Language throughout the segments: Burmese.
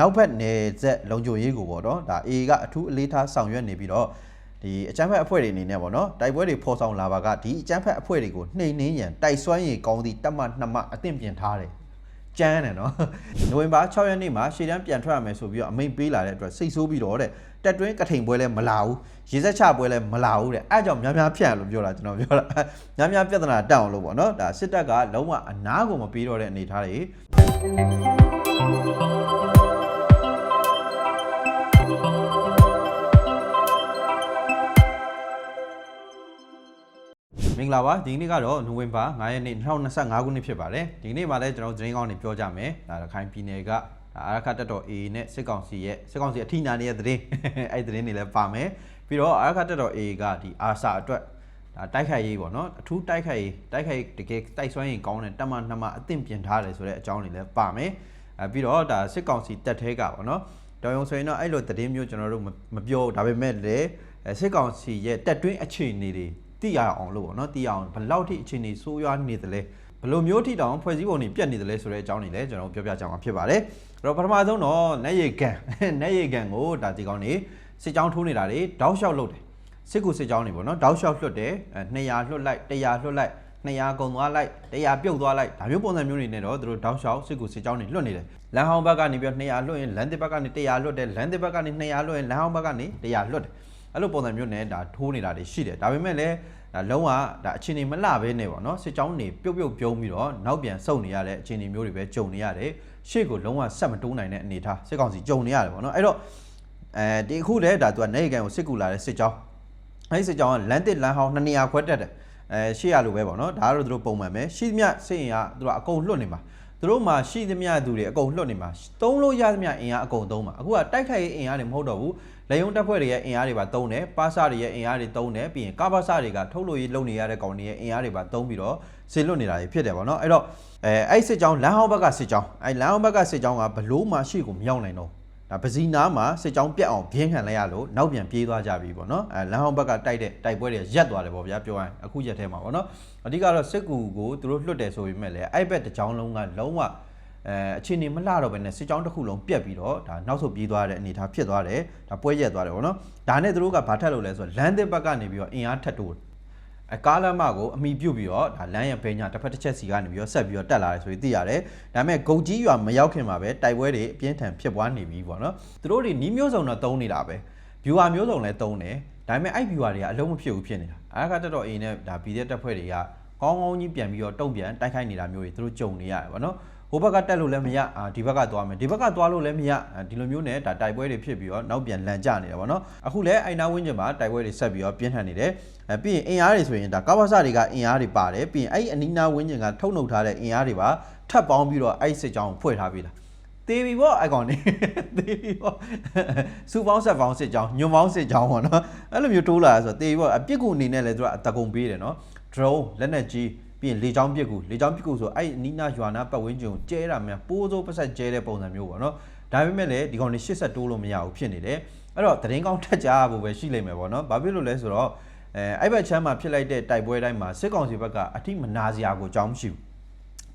နောက်ဘက်နယ်ဆက်လုံခြုံရေးကိုပေါ့နော်ဒါ A ကအထူးအလေးထားဆောင်ရွက်နေပြီးတော့ဒီအကြမ်းဖက်အဖွဲ့တွေအနေနဲ့ပေါ့နော်တိုက်ပွဲတွေဖော်ဆောင်လာပါကဒီအကြမ်းဖက်အဖွဲ့တွေကိုနှိမ်နှင်းရန်တိုက်စွမ်းရည်ကောင်းသည့်တပ်မနှစ်မအသင့်ပြင်ထားတယ်ကျန်းတယ်နော်နိုဝင်ဘာ6ရက်နေ့မှာရှေ့တန်းပြန်ထွက်ရမယ်ဆိုပြီးတော့အမိန့်ပေးလာတဲ့အတွက်စိတ်ဆိုးပြီးတော့တဲ့တက်တွင်းကထိန်ပွဲလည်းမလာဘူးရေစက်ချပွဲလည်းမလာဘူးတဲ့အဲအကြောင့်များများဖြန့်လို့ပြောတာကျွန်တော်ပြောတာများများပြဿနာတက်အောင်လို့ပေါ့နော်ဒါစစ်တပ်ကလုံးဝအနာကိုမပေးတော့တဲ့အနေအထားတွေ င်္ဂလာပါဒီနေ့ကတော့နိုဝင်ဘာ9ရက်နေ့2025ခုနှစ်ဖြစ်ပါတယ်ဒီနေ့မှာလည်းကျွန်တော်သတင်းကောင်းတွေပြောကြမယ်ဒါရခိုင်ပြည်နယ်ကဒါအာရခတက်တော် A နဲ့စစ်ကောင်စီရဲ့စစ်ကောင်စီအထိနာနေတဲ့သတင်းအဲ့ဒီသတင်းတွေလည်းပါမယ်ပြီးတော့အာရခတက်တော် A ကဒီအာဆာအတွက်ဒါတိုက်ခိုက်ရေးပေါ့နော်အထူးတိုက်ခိုက်ရေးတိုက်ခိုက်တကယ်တိုက်ဆွမ်းရင်ကောင်းတဲ့တက်မနှစ်မအသင့်ပြင်ထားတယ်ဆိုတဲ့အကြောင်းတွေလည်းပါမယ်အဲပြီးတော့ဒါစစ်ကောင်စီတက်သေးကပေါ့နော်တော်ရုံဆိုရင်တော့အဲ့လိုသတင်းမျိုးကျွန်တော်တို့မပြောဒါပေမဲ့လည်းအဲစစ်ကောင်စီရဲ့တက်တွင်းအခြေအနေတွေ သိရအောင်လို့ပေါ့နော်သိရအောင်ဘယ်လောက်ထိအခြေအနေဆိုးရွားနေသလဲဘယ်လိုမျိုးထိတောင်ဖွဲ့စည်းပုံတွေပြတ်နေသလဲဆိုတဲ့အကြောင်းတွေလည်းကျွန်တော်ပြောပြကြမှာဖြစ်ပါတယ်အဲ့တော့ပထမဆုံးတော့နက်ရီကန်နက်ရီကန်ကိုဒါဒီကောင်နေစစ်ကြောင်းထိုးနေတာတွေတောက်လျှောက်လုပ်တယ်စစ်ကူစစ်ကြောင်းတွေပေါ့နော်တောက်လျှောက်လွတ်တယ်အဲ200လွတ်လိုက်100လွတ်လိုက်200ကုန်သွားလိုက်100ပြုတ်သွားလိုက်ဒါမျိုးပုံစံမျိုးတွေနဲ့တော့သူတို့တောက်လျှောက်စစ်ကူစစ်ကြောင်းတွေလွတ်နေတယ်လမ်းဟောင်းဘက်ကနေပြီး200လွတ်ရင်လမ်းတစ်ဘက်ကနေ100လွတ်တယ်လမ်းတစ်ဘက်ကနေ200လွတ်ရင်လမ်းဟောင်းဘက်ကနေ100လွတ်တယ် အဲ့လိုပုံစံမျိုးနဲ့ဒါထိုးနေတာတွေရှိတယ်ဒါပေမဲ့လည်းဒါလုံးဝဒါအခြေအနေမလှဘဲနဲ့ပေါ့နော်စစ်ကြောင်းတွေပြုတ်ပြုတ်ပြုံးပြီးတော့နောက်ပြန်ဆုတ်နေရတဲ့အခြေအနေမျိုးတွေပဲကြုံနေရတယ်ရှေ့ကိုလုံးဝဆက်မတိုးနိုင်တဲ့အနေအထားစစ်ကောင်စီကြုံနေရတယ်ပေါ့နော်အဲ့တော့အဲဒီအခုလည်းဒါသူကနေကန်ကိုစစ်ကူလာတဲ့စစ်ကြောင်းအဲဒီစစ်ကြောင်းကလန်တစ်လန်ဟောင်းနှစ်နေရာခွဲတက်တယ်အဲရှေ့ရလိုပဲပေါ့နော်ဒါကတော့သူတို့ပုံမှန်ပဲရှိသမျှစစ်ရင်ကသူတို့အကုန်လွတ်နေမှာသူတို့မှာရှိသမျှသူတွေအကုန်လွတ်နေမှာသုံးလို့ရသမျှအင်အားအကုန်သုံးမှာအခုကတိုက်ခိုက်ရေးအင်အားတွေမဟုတ်တော့ဘူး လေယုံတပ်ဖွဲ့တွေရဲ့အင်အားတွေပါသုံးတယ်ပါစာတွေရဲ့အင်အားတွေသုံးတယ်ပြီးရင်ကာပါစာတွေကထုတ်လို့ရေးလုပ်နေရတဲ့ကောင်တွေရဲ့အင်အားတွေပါသုံးပြီးတော့ဆေလွတ်နေတာတွေဖြစ်တယ်ပေါ့နော်အဲ့တော့အဲအဲ့စစ်ကြောင်းလမ်းဟောင်းဘက်ကစစ်ကြောင်းအဲ့လမ်းဟောင်းဘက်ကစစ်ကြောင်းကဘလို့မှရှေ့ကိုမရောက်နိုင်တော့ဒါပစီနာမှာစစ်ကြောင်းပြတ်အောင်ပြင်းခံလိုက်ရလို့နောက်ပြန်ပြေးသွားကြပြီပေါ့နော်အဲလမ်းဟောင်းဘက်ကတိုက်တဲ့တိုက်ပွဲတွေရက်သွားတယ်ပေါ့ဗျာပြောရရင်အခုရက်ထဲမှာပေါ့နော်အဓိကတော့စစ်ကူကိုသူတို့လွတ်တယ်ဆိုပေမဲ့လည်းအဲ့ဘက်တစ်ကြောင်းလုံးကလုံးဝ အဲအခြေအနေမလှတော့ဘဲနဲ့စစ်ကြောင်းတစ်ခုလုံးပြက်ပြီးတော့ဒါနောက်ဆုတ်ပြေးသွားတဲ့အနေအထားဖြစ်သွားတယ်ဒါပွဲရက်သွားတယ်ပေါ့နော်ဒါနဲ့သူတို့ကဘာထက်လို့လဲဆိုတော့လမ်းတစ်ဘက်ကနေပြီးတော့အင်အားထက်တိုးအကားလမ်းမကိုအမိပြုတ်ပြီးတော့ဒါလမ်းရဘိညာတစ်ဖက်တစ်ချက်စီကနေပြီးတော့ဆက်ပြီးတော့တက်လာတယ်ဆိုပြီးသိရတယ်။ဒါပေမဲ့ဂုတ်ကြီးရွာမရောက်ခင်မှာပဲတိုက်ပွဲတွေအပြင်းထန်ဖြစ်ပွားနေပြီပေါ့နော်။သူတို့တွေနီးမျိုးစုံတော့တုံးနေတာပဲ။ viewer မျိုးစုံလည်းတုံးတယ်။ဒါပေမဲ့အဲ့ viewer တွေကအလုံးမဖြစ်ဘူးဖြစ်နေတာ။အားကတက်တော့အိမ်နဲ့ဒါပြည်တဲ့တက်ဖွဲ့တွေကကောင်းကောင်းကြီးပြန်ပြီးတော့တုံ့ပြန်တိုက်ခိုက်နေတာမျိုးတွေသူတို့ကြုံနေရတယ်ပေါ့နော်။ ဟိုဘက်ကတက်လို့လည်းမရအာဒီဘက်ကသွားမယ်ဒီဘက်ကသွားလို့လည်းမရဒီလိုမျိုးနဲ့ဒါတိုက်ပွဲတွေဖြစ်ပြီးတော့နောက်ပြန်လန်ကျနေတာပေါ့နော်အခုလည်းအိုင်နာဝင်းကျင်မှာတိုက်ပွဲတွေဆက်ပြီးတော့ပြင်းထန်နေတယ်အဲပြီးရင်အင်အားတွေဆိုရင်ဒါကာဘာဆတွေကအင်အားတွေပါတယ်ပြီးရင်အဲ့ဒီအနီးနားဝင်းကျင်ကထုတ်နှုတ်ထားတဲ့အင်အားတွေပါထပ်ပေါင်းပြီးတော့အဲ့ဒီစစ်ကြောင်းဖွဲ့ထားပြီးတာတေးပြီပေါ့အကောင်နေတေးပြီပေါ့စူပေါင်းဆက်ပေါင်းစစ်ကြောင်းညွန်ပေါင်းစစ်ကြောင်းပေါ့နော်အဲ့လိုမျိုးတိုးလာဆိုတော့တေးပြီပေါ့အပြစ်ကူအနေနဲ့လည်းသူကအတကုံပေးတယ်နော် drone လက်နက်ကြီး ပြီးရင်လေချောင်းပြစ်ကူလေချောင်းပြစ်ကူဆိုအဲ့နီးနားရွာနာပတ်ဝန်းကျင်ကိုကျဲတာများပိုးစိုးပတ်ဆက်ကျဲတဲ့ပုံစံမျိုးပေါ့နော်ဒါပေမဲ့လည်းဒီကောင်တွေ80တိုးလို့မရဘူးဖြစ်နေတယ်အဲ့တော့သတင်းကောင်းထက်ကြဖို့ပဲရှိလိမ့်မယ်ပေါ့နော်ဘာဖြစ်လို့လဲဆိုတော့အဲအဲ့ဘက်ချမ်းမှာဖြစ်လိုက်တဲ့တိုက်ပွဲတိုင်းမှာစစ်ကောင်စီဘက်ကအထိမနာစရာကိုအကြောင်းမရှိဘူး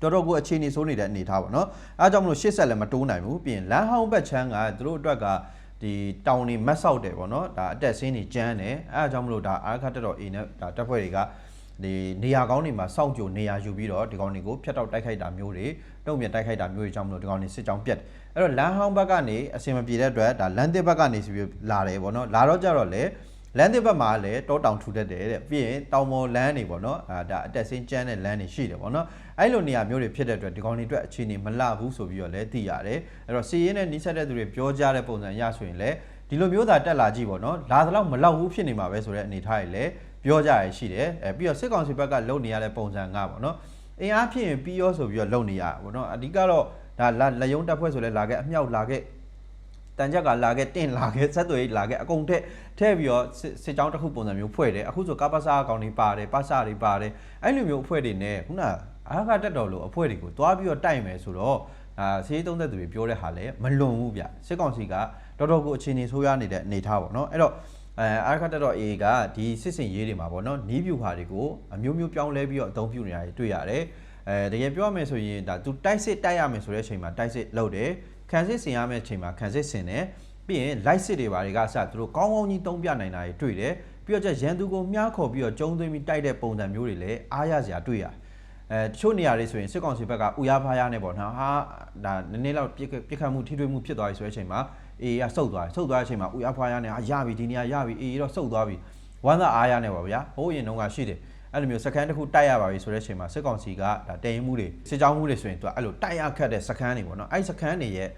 တော်တော်ကိုအခြေအနေဆိုးနေတဲ့အနေထားပေါ့နော်အဲအကြောင်းမလို့80လည်းမတိုးနိုင်ဘူးပြီးရင်လမ်းဟောင်းဘက်ချမ်းကသူတို့အတွက်ကဒီတောင်တွေမတ်ဆောက်တယ်ပေါ့နော်ဒါအတက်ဆင်းတွေကျန်းတယ်အဲအကြောင်းမလို့ဒါအားခတ်တက်တော် A နဲ့ဒါတပ်ဖွဲ့တွေက ဒီနေရာကောင်းတွေမှာစောင့်ကြိုနေရာယူပြီးတော့ဒီကောင်တွေကိုဖျက်တောက်တိုက်ခိုက်တာမျိုးတွေတုံ့ပြန်တိုက်ခိုက်တာမျိုးတွေကြောင့်မလို့ဒီကောင်တွေစစ်ကြောင်းပြတ်တယ်အဲ့တော့လမ်းဟောင်းဘက်ကနေအစင်မပြေတဲ့အတွက်ဒါလမ်းတစ်ဘက်ကနေဆိုပြီးလာတယ်ပေါ့နော်လာတော့ကြတော့လေလမ်းတစ်ဘက်မှာလည်းတောတောင်ထူတတ်တယ်တဲ့ပြီးရင်တောင်ပေါ်လမ်းတွေပေါ့နော်အာဒါအတက်ဆင်းကျန်းတဲ့လမ်းတွေရှိတယ်ပေါ့နော်အဲ့လိုနေရာမျိုးတွေဖြစ်တဲ့အတွက်ဒီကောင်တွေအတွက်အခြေအနေမလှဘူးဆိုပြီးတော့လည်းသိရတယ်အဲ့တော့စီရင်နဲ့နှိစက်တဲ့သူတွေပြောကြတဲ့ပုံစံအရဆိုရင်လည်းဒီလိုမျိုးသာတက်လာကြည့်ပေါ့နော်လာသလောက်မလောက်ဘူးဖြစ်နေမှာပဲဆိုတဲ့အနေထားတွေလည်း ပြောကြရရှိတယ်အဲပြီးတော့စစ်ကောင်စီဘက်ကလုံနေရတဲ့ပုံစံကပေါ့နော်အင်အားဖြစ်ရင်ပြီးရောဆိုပြီးတော့လုံနေရပေါ့နော်အဓိကတော့ဒါလက်ယုံတက်ဖွဲ့ဆိုလဲလာခဲ့အမြောက်လာခဲ့တန်ချက်ကလာခဲ့တင့်လာခဲ့ဆက်သွယ်လာခဲ့အကုန်ထက်ထည့်ပြီးတော့စစ်ကြောင်းတစ်ခုပုံစံမျိုးဖွဲ့တယ်အခုဆိုကပ္ပစာအကောင်တွေပါတယ်ပါစာတွေပါတယ်အဲ့လိုမျိုးအဖွဲ့တွေနဲ့ခုနအားကတက်တော်လို့အဖွဲ့တွေကိုတွားပြီးတော့တိုက်မယ်ဆိုတော့အာစီးသုံးသက်သူတွေပြောတဲ့ဟာလည်းမလွန်ဘူးဗျစစ်ကောင်စီကတော်တော်ကိုအခြေအနေဆိုးရနေတဲ့အနေထားပေါ့နော်အဲ့တော့ အဲအာခတ်တက်တော့ A ကဒီစစ်စင်ရေးတွေမှာပေါ့နော်နီးပြူဟာတွေကိုအမျိုးမျိုးပြောင်းလဲပြီးတော့အသုံးပြုနေတာတွေတွေ့ရတယ်အဲတကယ်ပြောရမယ်ဆိုရင်ဒါသူတိုက်စစ်တိုက်ရမယ်ဆိုတဲ့အချိန်မှာတိုက်စစ်လုပ်တယ်ခံစစ်ဆင်ရမယ့်အချိန်မှာခံစစ်ဆင်တယ်ပြီးရင် light စစ်တွေဘာတွေကစသူတို့ကောင်းကောင်းကြီးတုံးပြနိုင်တာတွေတွေ့တယ်ပြီးတော့ကျရန်သူကိုမြားခေါ်ပြီးတော့ကျုံသွင်းပြီးတိုက်တဲ့ပုံစံမျိုးတွေလည်းအားရစရာတွေ့ရတယ်အဲတချို့နေရာတွေဆိုရင်စစ်ကောင်စီဘက်ကဥရဖားရနဲ့ပေါ့နော်ဟာဒါနည်းနည်းလောက်ပြစ်ပြစ်ခတ်မှုထိတွေ့မှုဖြစ်သွားပြီဆိုတဲ့အချိန်မှာ အေးကစုတ်သွားတယ်စုတ်သွားတဲ့အချိန်မှာဥရဖားရနဲ့ဟာရပြီဒီနေရာရပြီအေးတော့စုတ်သွားပြီဝမ်းသာအားရနဲ့ပါဗျာဟိုးရင်တုန်းကရှိတယ်အဲ့လိုမျိုးစကန်တစ်ခုတိုက်ရပါပြီဆိုတဲ့အချိန်မှာစစ်ကောင်စီကဒါတည်ရင်မှုတွေစစ်ကြောင်းမှုတွေဆိုရင်သူကအဲ့လိုတိုက်ရခတ်တဲ့စကန်တွေပေါ့နော်အဲ့စကန်တွေရဲ့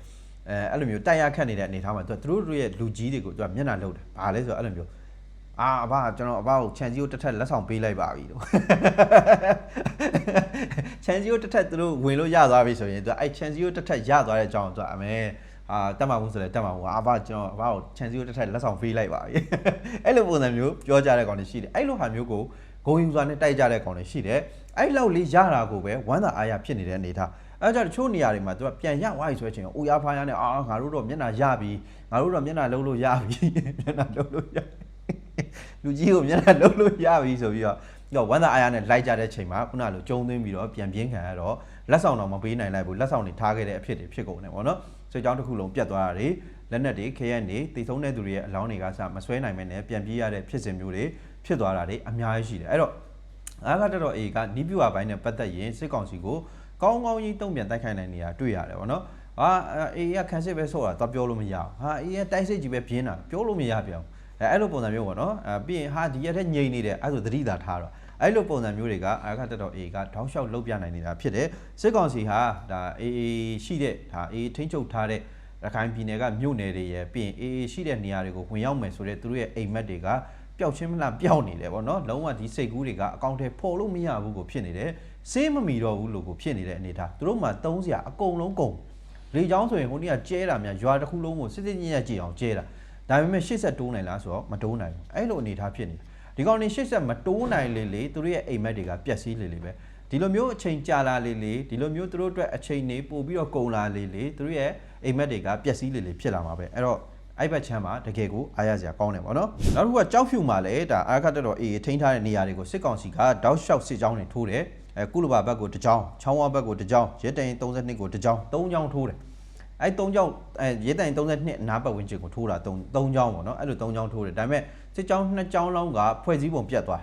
အဲအဲ့လိုမျိုးတိုက်ရခတ်နေတဲ့အနေအထားမှာသူကသူတို့ရဲ့လူကြီးတွေကိုသူကမျက်နှာလှုပ်တယ်ဘာလဲဆိုတော့အဲ့လိုမျိုးအာအဘကျွန်တော်အဘကိုခြံစည်းကိုတစ်ထက်လက်ဆောင်ပေးလိုက်ပါပြီလို့ခြံစည်းကိုတစ်ထက်သူတို့ဝင်လို့ရသွားပြီဆိုရင်သူအဲ့ခြံစည်းကိုတစ်ထက်ရသွားတဲ့အကြောင်းသူကအမဲ အာတက်မှာဘူးဆိုလဲတက်မှာဘူးအဘကျွန်တော်အဘကိုခြံစည်းကိုတစ်ထက်လက်ဆောင်ပေးလိုက်ပါပြီအဲ့လိုပုံစံမျိုးပြောကြတဲ့ကောင်တွေရှိတယ်အဲ့လိုဟာမျိုးကိုဂုံယူစွာနဲ့တိုက်ကြတဲ့ကောင်တွေရှိတယ်အဲ့လောက်လေးရတာကိုပဲဝမ်းသာအားရဖြစ်နေတဲ့အနေထားအဲကြောင့်တချို့နေရာတွေမှာသူကပြန်ရသွားပြီဆိုတဲ့အချိန်ကိုဦးရဖားရနဲ့အာငါတို့တော့မျက်နှာရပြီငါတို့တော့မျက်နှာလုံးလို့ရပြီမျက်နှာလုံးလို့ရလူကြီးကိုမျက်နှာလုံးလို့ရပြီဆိုပြီးတော့တော့ဝမ်းသာအားရနဲ့လိုက်ကြတဲ့အချိန်မှာခုနလိုကြုံသွင်းပြီးတော့ပြန်ပြင်းခံရတော့လက်ဆောင်တော့မပေးနိုင်လိုက်ဘူးလက်ဆောင်တွေထားခဲ့တဲ့အဖြစ်တွေဖြစ်ကုန်တယ်ပေါ့နော် ဆိုကြောင်းတစ်ခုလုံးပြတ်သွားတာတွေလက်နက်တွေခရက်နေတည်ဆုံးတဲ့သူတွေရဲ့အလောင်းတွေကစမဆွဲနိုင်မဲနဲ့ပြန်ပြေးရတဲ့ဖြစ်စဉ်မျိုးတွေဖြစ်သွားတာတွေအများကြီးရှိတယ်အဲ့တော့အားကတက်တော့အေကနီးပြူအပိုင်းနဲ့ပတ်သက်ရင်စစ်ကောင်စီကိုကောင်းကောင်းကြီးတုံ့ပြန်တိုက်ခိုက်နိုင်နေတာတွေ့ရတယ်ဗောနော်ဟာအေးရခန်းစစ်ပဲဆော့တာတော့ပြောလို့မရဘူးဟာအေးရတိုက်စစ်ကြီးပဲပြင်းတာပြောလို့မရပြောင်းအဲအဲ့လိုပုံစံမျိုးပေါ့နော်အဲပြီးရင်ဟာဒီရက်ထက်ငြိမ်နေတယ်အဲ့ဆိုသတိသာထားတော့ အဲ့လိုပုံစံမျိုးတွေကအာခတက်တော်အေကတောက်လျှောက်လုတ်ပြနိုင်နေတာဖြစ်တယ်စစ်ကောင်စီဟာဒါအေးအေးရှိတဲ့ဒါအေးထိန်းချုပ်ထားတဲ့ရခိုင်ပြည်နယ်ကမြို့နယ်တွေရဲ့ပြီးရင်အေးအေးရှိတဲ့နေရာတွေကိုဝင်ရောက်မယ်ဆိုတဲ့သူတို့ရဲ့အိမ်မက်တွေကပျောက်ချင်းမလားပျောက်နေတယ်ဗောနော်လုံးဝဒီစိတ်ကူးတွေကအကောင့်ထဲပေါ်လို့မရဘူးကိုဖြစ်နေတယ်စေးမမီတော့ဘူးလို့ကိုဖြစ်နေတဲ့အနေထားသူတို့မှသုံးစရာအကုန်လုံးကုန်လေချောင်းဆိုရင်ဟိုနေ့ကကျဲတာများရွာတစ်ခုလုံးကိုစစ်စစ်ညက်ညက်ကြည့်အောင်ကျဲတာဒါပေမဲ့ရှေ့ဆက်တိုးနိုင်လားဆိုတော့မတိုးနိုင်ဘူးအဲ့လိုအနေထားဖြစ်နေ ဒီကောင်နေရှေ့ဆက်မတိုးနိုင်လေလေသူတို့ရဲ့အိမ်မက်တွေကပျက်စီးလေလေပဲဒီလိုမျိုးအချိန်ကြာလာလေလေဒီလိုမျိုးသူတို့အတွက်အချိန်နေပို့ပြီးတော့ကုန်လာလေလေသူတို့ရဲ့အိမ်မက်တွေကပျက်စီးလေလေဖြစ်လာမှာပဲအဲ့တော့အဲ့ဘက်ချမ်းမှာတကယ်ကိုအားရစရာကောင်းတယ်ပေါ့နော်နောက်တစ်ခုကကြောက်ဖြူမှာလည်းဒါအားခတ်တော်အေးထိန်းထားတဲ့နေရာတွေကိုစစ်ကောင်စီကတောက်လျှောက်စစ်ကြောင်းတွေထိုးတယ်အဲကုလဘာဘက်ကိုတစ်ကြောင်းချောင်းဝဘက်ကိုတစ်ကြောင်းရဲတိုင်32ကိုတစ်ကြောင်း၃ကြောင်းထိုးတယ်အဲ၃ကြောင်းအဲရဲတိုင်32အနားပတ်ဝန်းကျင်ကိုထိုးတာ၃၃ကြောင်းပေါ့နော်အဲ့လို၃ကြောင်းထိုးတယ်ဒါပေမဲ့ စစ်ကြောင်း2ကြောင်းလောင်းကဖွဲ့စည်းပုံပြတ်သွား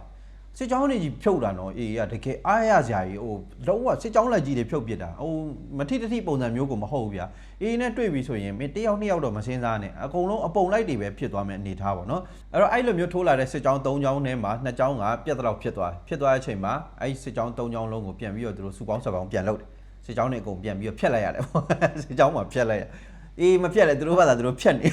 စစ်ကြောင်းတွေကြီးဖြုတ်တာနော်အေးရတကယ်အားရစရာကြီးဟိုလုံးဝစစ်ကြောင်းလက်ကြီးတွေဖြုတ်ပစ်တာဟိုမထိတထိပုံစံမျိုးကိုမဟုတ်ဘူးဗျာအေးနဲ့တွေ့ပြီဆိုရင်မင်းတယောက်နှစ်ယောက်တော့မစင်းစားနဲ့အကုန်လုံးအပုံလိုက်တွေပဲဖြစ်သွားမယ်အနေထားပေါ့နော်အဲ့တော့အဲ့လိုမျိုးထိုးလာတဲ့စစ်ကြောင်း၃ကြောင်းထဲမှာ2ကြောင်းကပြတ်တော့ဖြစ်သွားဖြစ်သွားတဲ့အချိန်မှာအဲ့စစ်ကြောင်း၃ကြောင်းလုံးကိုပြန်ပြီးတော့သူတို့စုပေါင်းဆက်ပေါင်းပြန်လုပ်တယ်စစ်ကြောင်းတွေအကုန်ပြန်ပြီးတော့ဖျက်လိုက်ရတယ်ပေါ့စစ်ကြောင်းမှာဖျက်လိုက်ရအေးမဖျက်လဲသူတို့ဘာသာသူတို့ဖျက်နေ